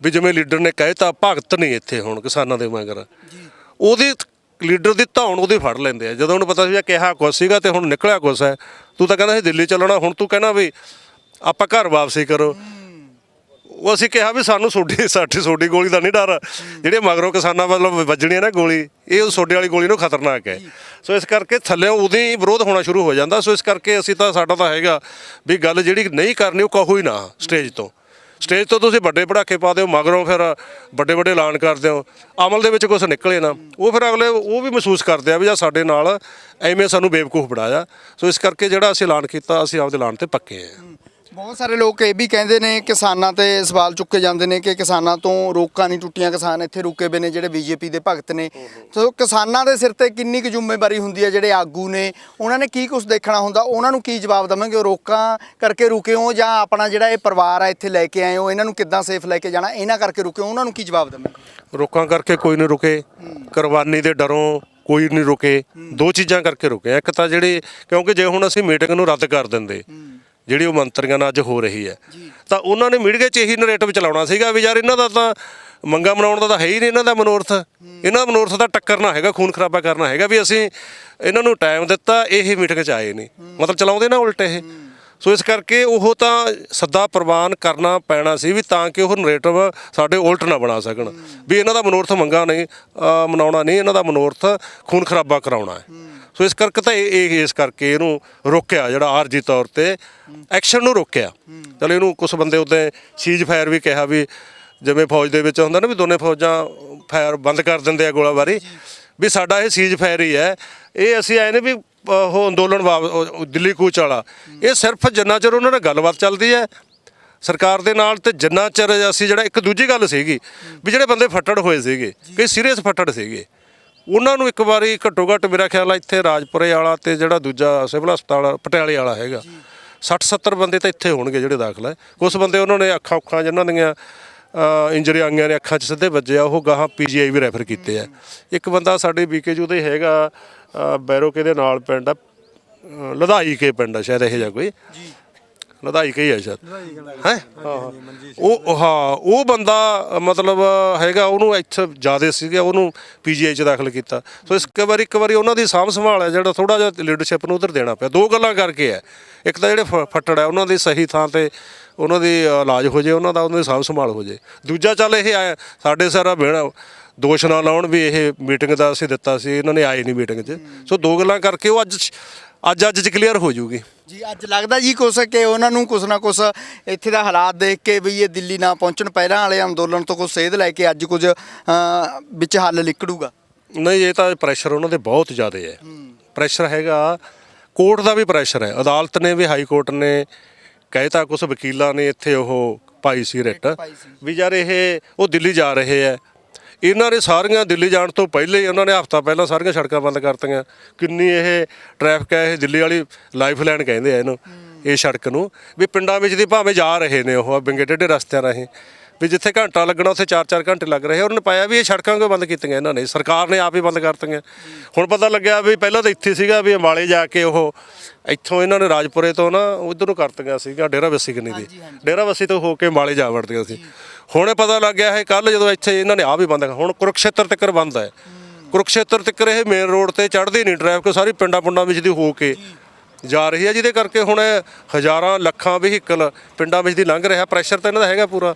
ਵੀ ਜਿਵੇਂ ਲੀਡਰ ਨੇ ਕਹਿਤਾ ਭਗਤ ਨਹੀਂ ਇੱਥੇ ਹੁਣ ਕਿਸਾਨਾਂ ਦੇ ਮਗਰ। ਉਹਦੀ ਲੀਡਰ ਦੀ ਧੌਣ ਉਹਦੀ ਫੜ ਲੈਂਦੇ ਆ। ਜਦੋਂ ਉਹਨੂੰ ਪਤਾ ਸੀ ਵੀ ਕਿਹਾ ਕੁਛ ਸੀਗਾ ਤੇ ਹੁਣ ਨਿਕਲਿਆ ਕੁਛ ਹੈ, ਤੂੰ ਤਾਂ ਕਹਿੰਦਾ ਸੀ ਦਿੱਲੀ ਚੱਲਣਾ, ਹੁਣ ਤੂੰ ਕਹਿੰਦਾ ਵੀ ਆਪਾਂ ਘਰ ਵਾਪਸੀ ਕਰੋ। ਉਹ ਅਸੀਂ ਕਿਹਾ ਵੀ ਸਾਨੂੰ ਸੋਡੀ ਸਾਡੀ ਸੋਡੀ ਗੋਲੀ ਦਾ ਨਹੀਂ ਡਰ। ਜਿਹੜੇ ਮਗਰੋਂ ਕਿਸਾਨਾਂ ਵੱਲੋਂ ਵੱਜਣੀ ਹੈ ਨਾ ਗੋਲੀ, ਇਹ ਉਹ ਸੋਡੇ ਵਾਲੀ ਗੋਲੀ ਨੂੰ ਖਤਰਨਾਕ ਹੈ। ਸੋ ਇਸ ਕਰਕੇ ਥੱਲੇ ਉਦੋਂ ਹੀ ਵਿਰੋਧ ਹੋਣਾ ਸ਼ੁਰੂ ਹੋ ਜਾਂਦਾ। ਸੋ ਇਸ ਕਰਕੇ ਅਸੀਂ ਤਾਂ, ਸਾਡਾ ਤਾਂ ਹੈਗਾ ਵੀ ਗੱਲ ਜਿਹੜੀ ਨਹੀਂ ਕਰਨੀ ਉਹ ਕਹੋ ਹੀ ਨਾ, ਸਟੇਜ ਤੋਂ। ਸਟੇਜ ਤੋਂ ਤੁਸੀਂ ਵੱਡੇ ਪੜਾਕੇ ਪਾ ਦਿਓ, ਮਗਰੋਂ ਫਿਰ ਵੱਡੇ ਵੱਡੇ ਐਲਾਨ ਕਰਦੇ ਹੋ ਅਮਲ ਦੇ ਵਿੱਚ ਕੁਝ ਨਿਕਲੇ ਨਾ। ਉਹ ਫਿਰ ਅਗਲੇ ਉਹ ਵੀ ਮਹਿਸੂਸ ਕਰਦੇ ਆ ਵੀ ਜਾਂ ਸਾਡੇ ਨਾਲ ਐਵੇਂ ਸਾਨੂੰ ਬੇਵਕੂਫ ਬਣਾਇਆ। ਸੋ ਇਸ ਕਰਕੇ ਜਿਹੜਾ ਅਸੀਂ ਐਲਾਨ ਕੀਤਾ, ਅਸੀਂ ਆਪਦੇ ਐਲਾਨ ਤੇ ਪੱਕੇ ਆ। ਬਹੁਤ ਸਾਰੇ ਲੋਕ ਇਹ ਵੀ ਕਹਿੰਦੇ ਨੇ, ਕਿਸਾਨਾਂ ਤੇ ਸਵਾਲ ਚੁੱਕੇ ਜਾਂਦੇ ਨੇ ਕਿ ਕਿਸਾਨਾਂ ਤੋਂ ਰੋਕਾਂ ਨਹੀਂ ਟੁੱਟੀਆਂ, ਕਿਸਾਨ ਇੱਥੇ ਰੁਕੇ ਪਏ ਨੇ ਜਿਹੜੇ ਬੀਜੇਪੀ ਦੇ ਭਗਤ ਨੇ। ਸੋ ਕਿਸਾਨਾਂ ਦੇ ਸਿਰ ਤੇ ਕਿੰਨੀ ਕੁ ਜ਼ਿੰਮੇਵਾਰੀ ਹੁੰਦੀ ਹੈ ਜਿਹੜੇ ਆਗੂ ਨੇ? ਉਹਨਾਂ ਨੇ ਕੀ ਕੁਝ ਦੇਖਣਾ ਹੁੰਦਾ? ਉਹਨਾਂ ਨੂੰ ਕੀ ਜਵਾਬ ਦੇਵਾਂਗੇ? ਉਹ ਰੋਕਾਂ ਕਰਕੇ ਰੁਕੇ ਹੋ ਜਾਂ ਆਪਣਾ ਜਿਹੜਾ ਇਹ ਪਰਿਵਾਰ ਆ ਇੱਥੇ ਲੈ ਕੇ ਆਏ ਹੋ ਇਹਨਾਂ ਨੂੰ ਕਿੱਦਾਂ ਸੇਫ ਲੈ ਕੇ ਜਾਣਾ? ਇਹਨਾਂ ਕਰਕੇ ਰੁਕੇ ਹੋ ਉਹਨਾਂ ਨੂੰ ਕੀ ਜਵਾਬ ਦੇਵਾਂਗੇ? ਰੋਕਾਂ ਕਰਕੇ ਕੋਈ ਨਹੀਂ ਰੁਕੇ। ਕੁਰਬਾਨੀ ਦੇ ਡਰੋਂ ਕੋਈ ਨਹੀਂ ਰੁਕੇ। ਦੋ ਚੀਜ਼ਾਂ ਕਰਕੇ ਰੁਕੇ। ਇੱਕ ਤਾਂ ਜਿਹੜੀ, ਕਿਉਂਕਿ ਜੇ ਹੁਣ ਅਸੀਂ ਮੀਟਿੰਗ ਨੂੰ ਰੱਦ ਕਰ ਦਿੰਦੇ ਜਿਹੜੀ ਉਹ ਮੰਤਰੀਆਂ ਨਾਲ ਅੱਜ ਹੋ ਰਹੀ ਹੈ। ਤਾਂ ਉਹਨਾਂ ਨੇ ਮੀਡੀਆ 'ਚ ਇਹੀ ਨਰੇਟਿਵ ਚਲਾਉਣਾ ਸੀਗਾ ਵੀ ਯਾਰ ਇਹਨਾਂ ਦਾ ਤਾਂ ਮੰਗਾ ਮਨਾਉਣ ਦਾ ਤਾਂ ਹੈ ਹੀ ਨਹੀਂ ਇਹਨਾਂ ਦਾ ਮਨੋਰਥ। ਇਹਨਾਂ ਦਾ ਮਨੋਰਥ ਦਾ ਟੱਕਰਨਾ ਹੈਗਾ ਖੂਨ ਖਰਾਬਾ ਕਰਨਾ ਹੈਗਾ ਵੀ ਅਸੀਂ ਇਹਨਾਂ ਨੂੰ ਟਾਈਮ ਦਿੱਤਾ ਇਹ ਮੀਟਿੰਗ 'ਚ ਆਏ ਨਹੀਂ। ਮਤਲਬ ਚਲਾਉਂਦੇ ਨਾ ਉਲਟ ਇਹ। ਸੋ ਇਸ ਕਰਕੇ ਉਹ ਤਾਂ ਸੱਦਾ ਪ੍ਰਵਾਨ ਕਰਨਾ ਪੈਣਾ ਸੀ ਵੀ ਤਾਂ ਕਿ ਉਹ ਨਰੇਟਿਵ ਸਾਡੇ ਉਲਟ ਨਾ ਬਣਾ ਸਕਣ। ਵੀ ਇਹਨਾਂ ਦਾ ਮਨੋਰਥ ਮੰਗਾ ਨਹੀਂ ਮਨਾਉਣਾ ਨਹੀਂ ਇਹਨਾਂ ਦਾ ਮਨੋਰਥ ਖੂਨ ਖਰਾਬਾ ਕਰਾਉਣਾ ਹੈ। ਸੋ ਇਸ ਕਰਕੇ ਤਾਂ ਇਹ ਇਸ ਕਰਕੇ ਇਹਨੂੰ ਰੋਕਿਆ, ਜਿਹੜਾ ਆਰਜੀ ਤੌਰ ਤੇ ਐਕਸ਼ਨ ਨੂੰ ਰੋਕਿਆ। ਚਲੋ ਇਹਨੂੰ ਕੁਝ ਬੰਦੇ ਉੱਤੇ ਸੀਜ਼ ਫਾਇਰ ਵੀ ਕਿਹਾ ਵੀ ਜਿਵੇਂ ਫੌਜ ਦੇ ਵਿੱਚ ਹੁੰਦਾ ਨਾ ਵੀ ਦੋਨੇ ਫੌਜਾਂ ਫਾਇਰ ਬੰਦ ਕਰ ਦਿੰਦੇ ਆ ਗੋਲਾਬਾਰੀ। ਵੀ ਸਾਡਾ ਇਹ ਸੀਜ਼ ਫਾਇਰ ਹੀ ਹੈ। ਇਹ ਅਸੀਂ ਆਏ ਨੇ ਵੀ ਉਹ ਅੰਦੋਲਨ ਵਾਪ- ਦਿੱਲੀ ਕੂਚ ਵਾਲਾ। ਇਹ ਸਿਰਫ ਜਿੰਨਾ ਚਿਰ ਉਹਨਾਂ ਨਾਲ ਗੱਲਬਾਤ ਚੱਲਦੀ ਹੈ, ਸਰਕਾਰ ਦੇ ਨਾਲ ਤੇ ਜਿੰਨਾ ਚਿਰ ਅਸੀਂ ਜਿਹੜਾ ਇੱਕ ਦੂਜੀ ਗੱਲ ਸੀਗੀ, ਵੀ ਜਿਹੜੇ ਬੰਦੇ ਫੱਟੜ ਹੋਏ ਸੀਗੇ, ਕਈ ਸੀਰੀਅਸ ਫੱਟੜ ਸੀਗੇ। ਉਹਨਾਂ ਨੂੰ ਇੱਕ ਵਾਰੀ ਘੱਟੋ ਘੱਟ ਮੇਰਾ ਖਿਆਲ ਆ ਇੱਥੇ ਰਾਜਪੁਰੇ ਵਾਲਾ ਤੇ ਜਿਹੜਾ ਦੂਜਾ ਸਿਵਲ ਹਸਪਤਾਲ ਪਟਿਆਲੇ ਵਾਲਾ ਹੈਗਾ। 60 70 ਬੰਦੇ ਤਾਂ ਇੱਥੇ ਹੋਣਗੇ ਜਿਹੜੇ ਦਾਖਲ ਹੈ ਕੁਝ ਬੰਦੇ ਉਹਨਾਂ ਨੇ ਅੱਖਾਂ ਉੱਖਾਂ ਜਿਨ੍ਹਾਂ ਦੀਆਂ ਇੰਜਰੀ ਆਈਆਂ ਨੇ ਅੱਖਾਂ 'ਚ ਸਿੱਧੇ ਵੱਜੇ ਆ ਉਹ ਗਾਹਾਂ ਪੀਜੀਆਈ ਵੀ ਰੈਫਰ ਕੀਤੇ ਆ। ਇੱਕ ਬੰਦਾ ਸਾਡੇ ਬੀਕੇਜੂ ਦੇ ਹੈਗਾ ਬੈਰੋਕੇ ਦੇ ਨਾਲ ਪਿੰਡ ਆ ਲਧਾਈ ਕੇ ਪਿੰਡ ਆ ਸ਼ਾਇਦ ਇਹ ਜਿਹਾ ਕੋਈ। ਜੀ। ਲਧਾਈ ਕੇ ਹੀ ਸ਼ਾਇਦ। ਹੈ? ਉਹ ਹਾਂ ਉਹ ਬੰਦਾ ਮਤਲਬ ਹੈਗਾ ਉਹਨੂੰ ਇੱਥੇ ਜਿਆਦੇ ਸੀਗਾ ਉਹਨੂੰ ਪੀਜੀਆਈ ਚ ਦਾਖਲ ਕੀਤਾ। ਸੋ ਇਸ ਇੱਕ ਵਾਰੀ ਇੱਕ ਵਾਰੀ ਉਹਨਾਂ ਦੀ ਸਾਂਭ ਸੰਭਾਲ ਹੈ ਜਿਹੜਾ ਥੋੜਾ ਜਿਹਾ ਲੀਡਰਸ਼ਿਪ ਨੂੰ ਉਧਰ ਦੇਣਾ ਪਿਆ। ਦੋ ਗੱਲਾਂ ਕਰਕੇ ਹੈ। ਇੱਕ ਤਾਂ ਜਿਹੜੇ ਫੱਟੜ ਹੈ ਉਹਨਾਂ ਦੀ ਸਹੀ ਥਾਂ ਤੇ ਉਹਨਾਂ ਦੀ ਇਲਾਜ ਹੋ ਜੇ ਉਹਨਾਂ ਦਾ ਉਹਨਾਂ ਦੀ ਸਾਂਭ ਸੰਭਾਲ ਹੋ ਜੇ। ਦੂਜਾ ਚੱਲ ਇਹ ਆਇਆ ਸਾਡੇ ਸਾਰਾ ਬੇੜਾ ਦੋਸ਼ ਨਾ ਲਾਉਣ ਵੀ ਇਹ ਮੀਟਿੰਗ ਦਾ ਅਸੀਂ ਦਿੱਤਾ ਸੀ ਇਹਨਾਂ ਨੇ ਆਏ ਨਹੀਂ ਮੀਟਿੰਗ 'ਚ। ਸੋ ਦੋ ਗੱਲਾਂ ਕਰਕੇ ਉਹ ਅੱਜ ਅੱਜ ਅੱਜ 'ਚ ਕਲੀਅਰ ਹੋ ਜਾਊਗੀ ਜੀ ਅੱਜ ਲੱਗਦਾ ਜੀ ਕੁਛ ਕਿ ਉਹਨਾਂ ਨੂੰ ਕੁਛ ਨਾ ਕੁਛ ਇੱਥੇ ਦਾ ਹਾਲਾਤ ਦੇਖ ਕੇ ਵੀ ਇਹ ਦਿੱਲੀ ਨਾ ਪਹੁੰਚਣ ਪਹਿਲਾਂ ਵਾਲੇ ਅੰਦੋਲਨ ਤੋਂ ਕੁਛ ਸੇਧ ਲੈ ਕੇ ਅੱਜ ਕੁਝ ਵਿੱਚ ਹੱਲ ਨਿਕਲੂਗਾ ਨਹੀਂ ਇਹ ਤਾਂ ਪ੍ਰੈਸ਼ਰ ਉਹਨਾਂ ਦੇ ਬਹੁਤ ਜ਼ਿਆਦਾ ਹੈ। ਪ੍ਰੈਸ਼ਰ ਹੈਗਾ ਕੋਰਟ ਦਾ ਵੀ ਪ੍ਰੈਸ਼ਰ ਹੈ। ਅਦਾਲਤ ਨੇ ਵੀ ਹਾਈ ਕੋਰਟ ਨੇ ਕਹਿਤਾ ਕੁਝ ਵਕੀਲਾਂ ਨੇ ਇੱਥੇ ਉਹ ਪਾਈ ਸੀ ਰਿਟ। ਵੀ ਯਾਰ ਇਹ ਉਹ ਦਿੱਲੀ ਜਾ ਰਹੇ ਹੈ। ਇਹਨਾਂ ਨੇ ਸਾਰੀਆਂ ਦਿੱਲੀ ਜਾਣ ਤੋਂ ਪਹਿਲੇ ਹੀ ਉਹਨਾਂ ਨੇ ਹਫਤਾ ਪਹਿਲਾਂ ਸਾਰੀਆਂ ਸੜਕਾਂ ਬੰਦ ਕਰਤੀਆਂ। ਕਿੰਨੀ ਇਹ ਟ੍ਰੈਫਿਕ ਹੈ ਇਹ ਦਿੱਲੀ ਵਾਲੀ ਲਾਈਫ ਲਾਈਨ ਕਹਿੰਦੇ ਆ ਇਹਨੂੰ ਇਹ ਸੜਕ ਨੂੰ। ਵੀ ਪਿੰਡਾਂ ਵਿੱਚ ਦੀ ਭਾਵੇਂ ਜਾ ਰਹੇ ਨੇ ਉਹ ਬਿੰਗੇ ਟੇਢੇ ਰਸਤਿਆਂ ਰਾਹੀਂ। ਵੀ ਜਿੱਥੇ ਘੰਟਾ ਲੱਗਣਾ ਉੱਥੇ 4-4 ਘੰਟੇ ਲੱਗ ਰਹੇ ਉਹਨਾਂ ਨੇ ਪਾਇਆ ਵੀ ਇਹ ਸੜਕਾਂ ਕਿਉਂ ਬੰਦ ਕੀਤੀਆਂ ਇਹਨਾਂ ਨੇ? ਸਰਕਾਰ ਨੇ ਆਪ ਹੀ ਬੰਦ ਕਰਤੀਆਂ। ਹੁਣ ਪਤਾ ਲੱਗਿਆ ਵੀ ਪਹਿਲਾਂ ਤਾਂ ਇੱਥੇ ਸੀਗਾ ਵੀ ਅੰਬਾਲੇ ਜਾ ਕੇ ਉਹ ਇੱਥੋਂ ਇਹਨਾਂ ਨੇ ਰਾਜਪੁਰੇ ਤੋਂ ਨਾ ਉਧਰ ਨੂੰ ਕਰਤੀਆਂ ਸੀਗਾ ਡੇਰਾ ਬੱਸੀ ਕਿੰਨੀ ਦੀ। ਡੇਰਾ ਬੱਸੀ ਤੋਂ ਹੋ ਕੇ ਅੰਬਾਲੇ ਜਾ ਵੜਦੀਆਂ ਸੀ। ਹੁਣ ਇਹ ਪਤਾ ਲੱਗਿਆ ਹੈ ਕੱਲ ਜਦੋਂ ਇੱਥੇ ਇਹਨਾਂ ਨੇ ਆਪ ਵੀ ਬੰਦ ਕਰ ਹੁਣ ਕੁਰਕਸ਼ੇਤਰ ਤੱਕ ਬੰਦ ਹੈ। ਕੁਰਕਸ਼ੇਤਰ ਤੱਕ ਇਹ ਮੇਨ ਰੋਡ ਤੇ ਚੜ੍ਹਦੀ ਨਹੀਂ ਟ੍ਰੈਫਿਕ ਸਾਰੀ ਪਿੰਡਾਂ ਪੁੰਡਾਂ ਵਿੱਚ ਦੀ ਹੋ ਕੇ ਜਾ ਰਹੀ ਹੈ, ਜਿਹਦੇ ਕਰਕੇ ਹੁਣ ਹਜ਼ਾਰਾਂ ਲੱਖਾਂ ਵਹੀਕਲ ਪਿੰਡਾਂ ਵਿੱਚ ਦੀ ਲੰਘ ਰਿਹਾ। ਪ੍ਰੈਸ਼ਰ ਤਾਂ ਇਹਨਾਂ ਦਾ ਹੈਗਾ ਪੂਰਾ।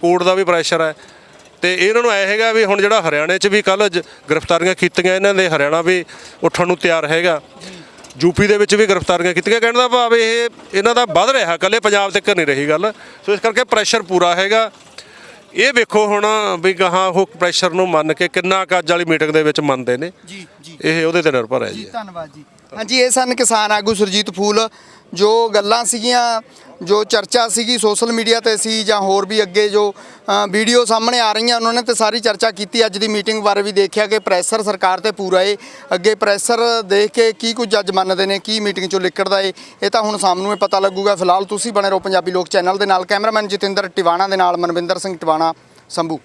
ਕੋਰਟ ਦਾ ਵੀ ਪ੍ਰੈਸ਼ਰ ਹੈ। ਤੇ ਇਹਨਾਂ ਨੂੰ ਐ ਹੈਗਾ ਵੀ ਹੁਣ ਜਿਹੜਾ ਹਰਿਆਣੇ 'ਚ ਵੀ ਕੱਲ ਗ੍ਰਿਫਤਾਰੀਆਂ ਕੀਤੀਆਂ ਇਹਨਾਂ ਦੇ ਹਰਿਆਣਾ ਵੀ ਉੱਠਣ ਨੂੰ ਤਿਆਰ ਹੈਗਾ। ਯੂਪੀ ਦੇ ਵਿੱਚ ਵੀ ਗ੍ਰਿਫਤਾਰੀਆਂ ਕੀਤੀਆਂ। ਕਹਿਣ ਦਾ ਭਾਵ ਇਹ ਇਹਨਾਂ ਦਾ ਵੱਧ ਰਿਹਾ। ਕੱਲੇ ਪੰਜਾਬ ਤੱਕ ਨਹੀਂ ਰਹੀ ਗੱਲ। ਸੋ ਇਸ ਕਰਕੇ ਪ੍ਰੈਸ਼ਰ ਪੂਰਾ ਹੈਗਾ। ਇਹ ਵੇਖੋ ਹੁਣ ਵੀ ਗਾਹਾਂ ਉਹ ਪ੍ਰੈਸ਼ਰ ਨੂੰ ਮੰਨ ਕੇ ਕਿੰਨਾ ਕੁ ਅੱਜ ਵਾਲੀ ਮੀਟਿੰਗ ਦੇ ਵਿੱਚ ਮੰਨਦੇ ਨੇ। ਜੀ ਜੀ। ਇਹ ਉਹਦੇ ਤੇ ਨਿਰਭਰ ਹੈ ਜੀ। ਧੰਨਵਾਦ ਜੀ। ਹਾਂਜੀ ਇਹ ਸਨ ਕਿਸਾਨ ਆਗੂ ਸੁਰਜੀਤ ਫੂਲ ਜੋ ਗੱਲਾਂ ਸੀਗੀਆਂ ਜੋ ਚਰਚਾ ਸੀਗੀ ਸੋਸ਼ਲ ਮੀਡੀਆ ਤੇ ਸੀ ਜਾਂ ਹੋਰ ਵੀ ਅੱਗੇ ਜੋ ਵੀਡੀਓ ਸਾਹਮਣੇ ਆ ਰਹੀਆਂ, ਉਹਨਾਂ ਨੇ ਤੇ ਸਾਰੀ ਚਰਚਾ ਕੀਤੀ। ਅੱਜ ਦੀ ਮੀਟਿੰਗ ਬਾਰੇ ਵੀ ਦੇਖਿਆ ਕਿ ਪ੍ਰੈਸ਼ਰ ਸਰਕਾਰ ਤੇ ਪੂਰਾ ਏ। ਅੱਗੇ ਪ੍ਰੈਸ਼ਰ ਦੇਖ ਕੇ ਕੀ ਕੁਝ ਜੱਜ ਮੰਨਦੇ ਨੇ, ਕੀ ਮੀਟਿੰਗ ਚੋਂ ਲਿਕੜਦਾ ਏ, ਇਹ ਤਾਂ ਹੁਣ ਸਾਹਮਣੇ ਹੀ ਪਤਾ ਲੱਗੂਗਾ। ਫਿਲਹਾਲ ਤੁਸੀਂ ਬਣੇ ਰਹੋ ਪੰਜਾਬੀ ਲੋਕ ਚੈਨਲ ਦੇ ਨਾਲ। ਕੈਮਰਾਮੈਨ ਜਤਿੰਦਰ ਟਿਵਾਣਾ ਦੇ ਨਾਲ ਮਨਵਿੰਦਰ ਸਿੰਘ ਟਿਵਾਣਾ, ਸੰਭੂ।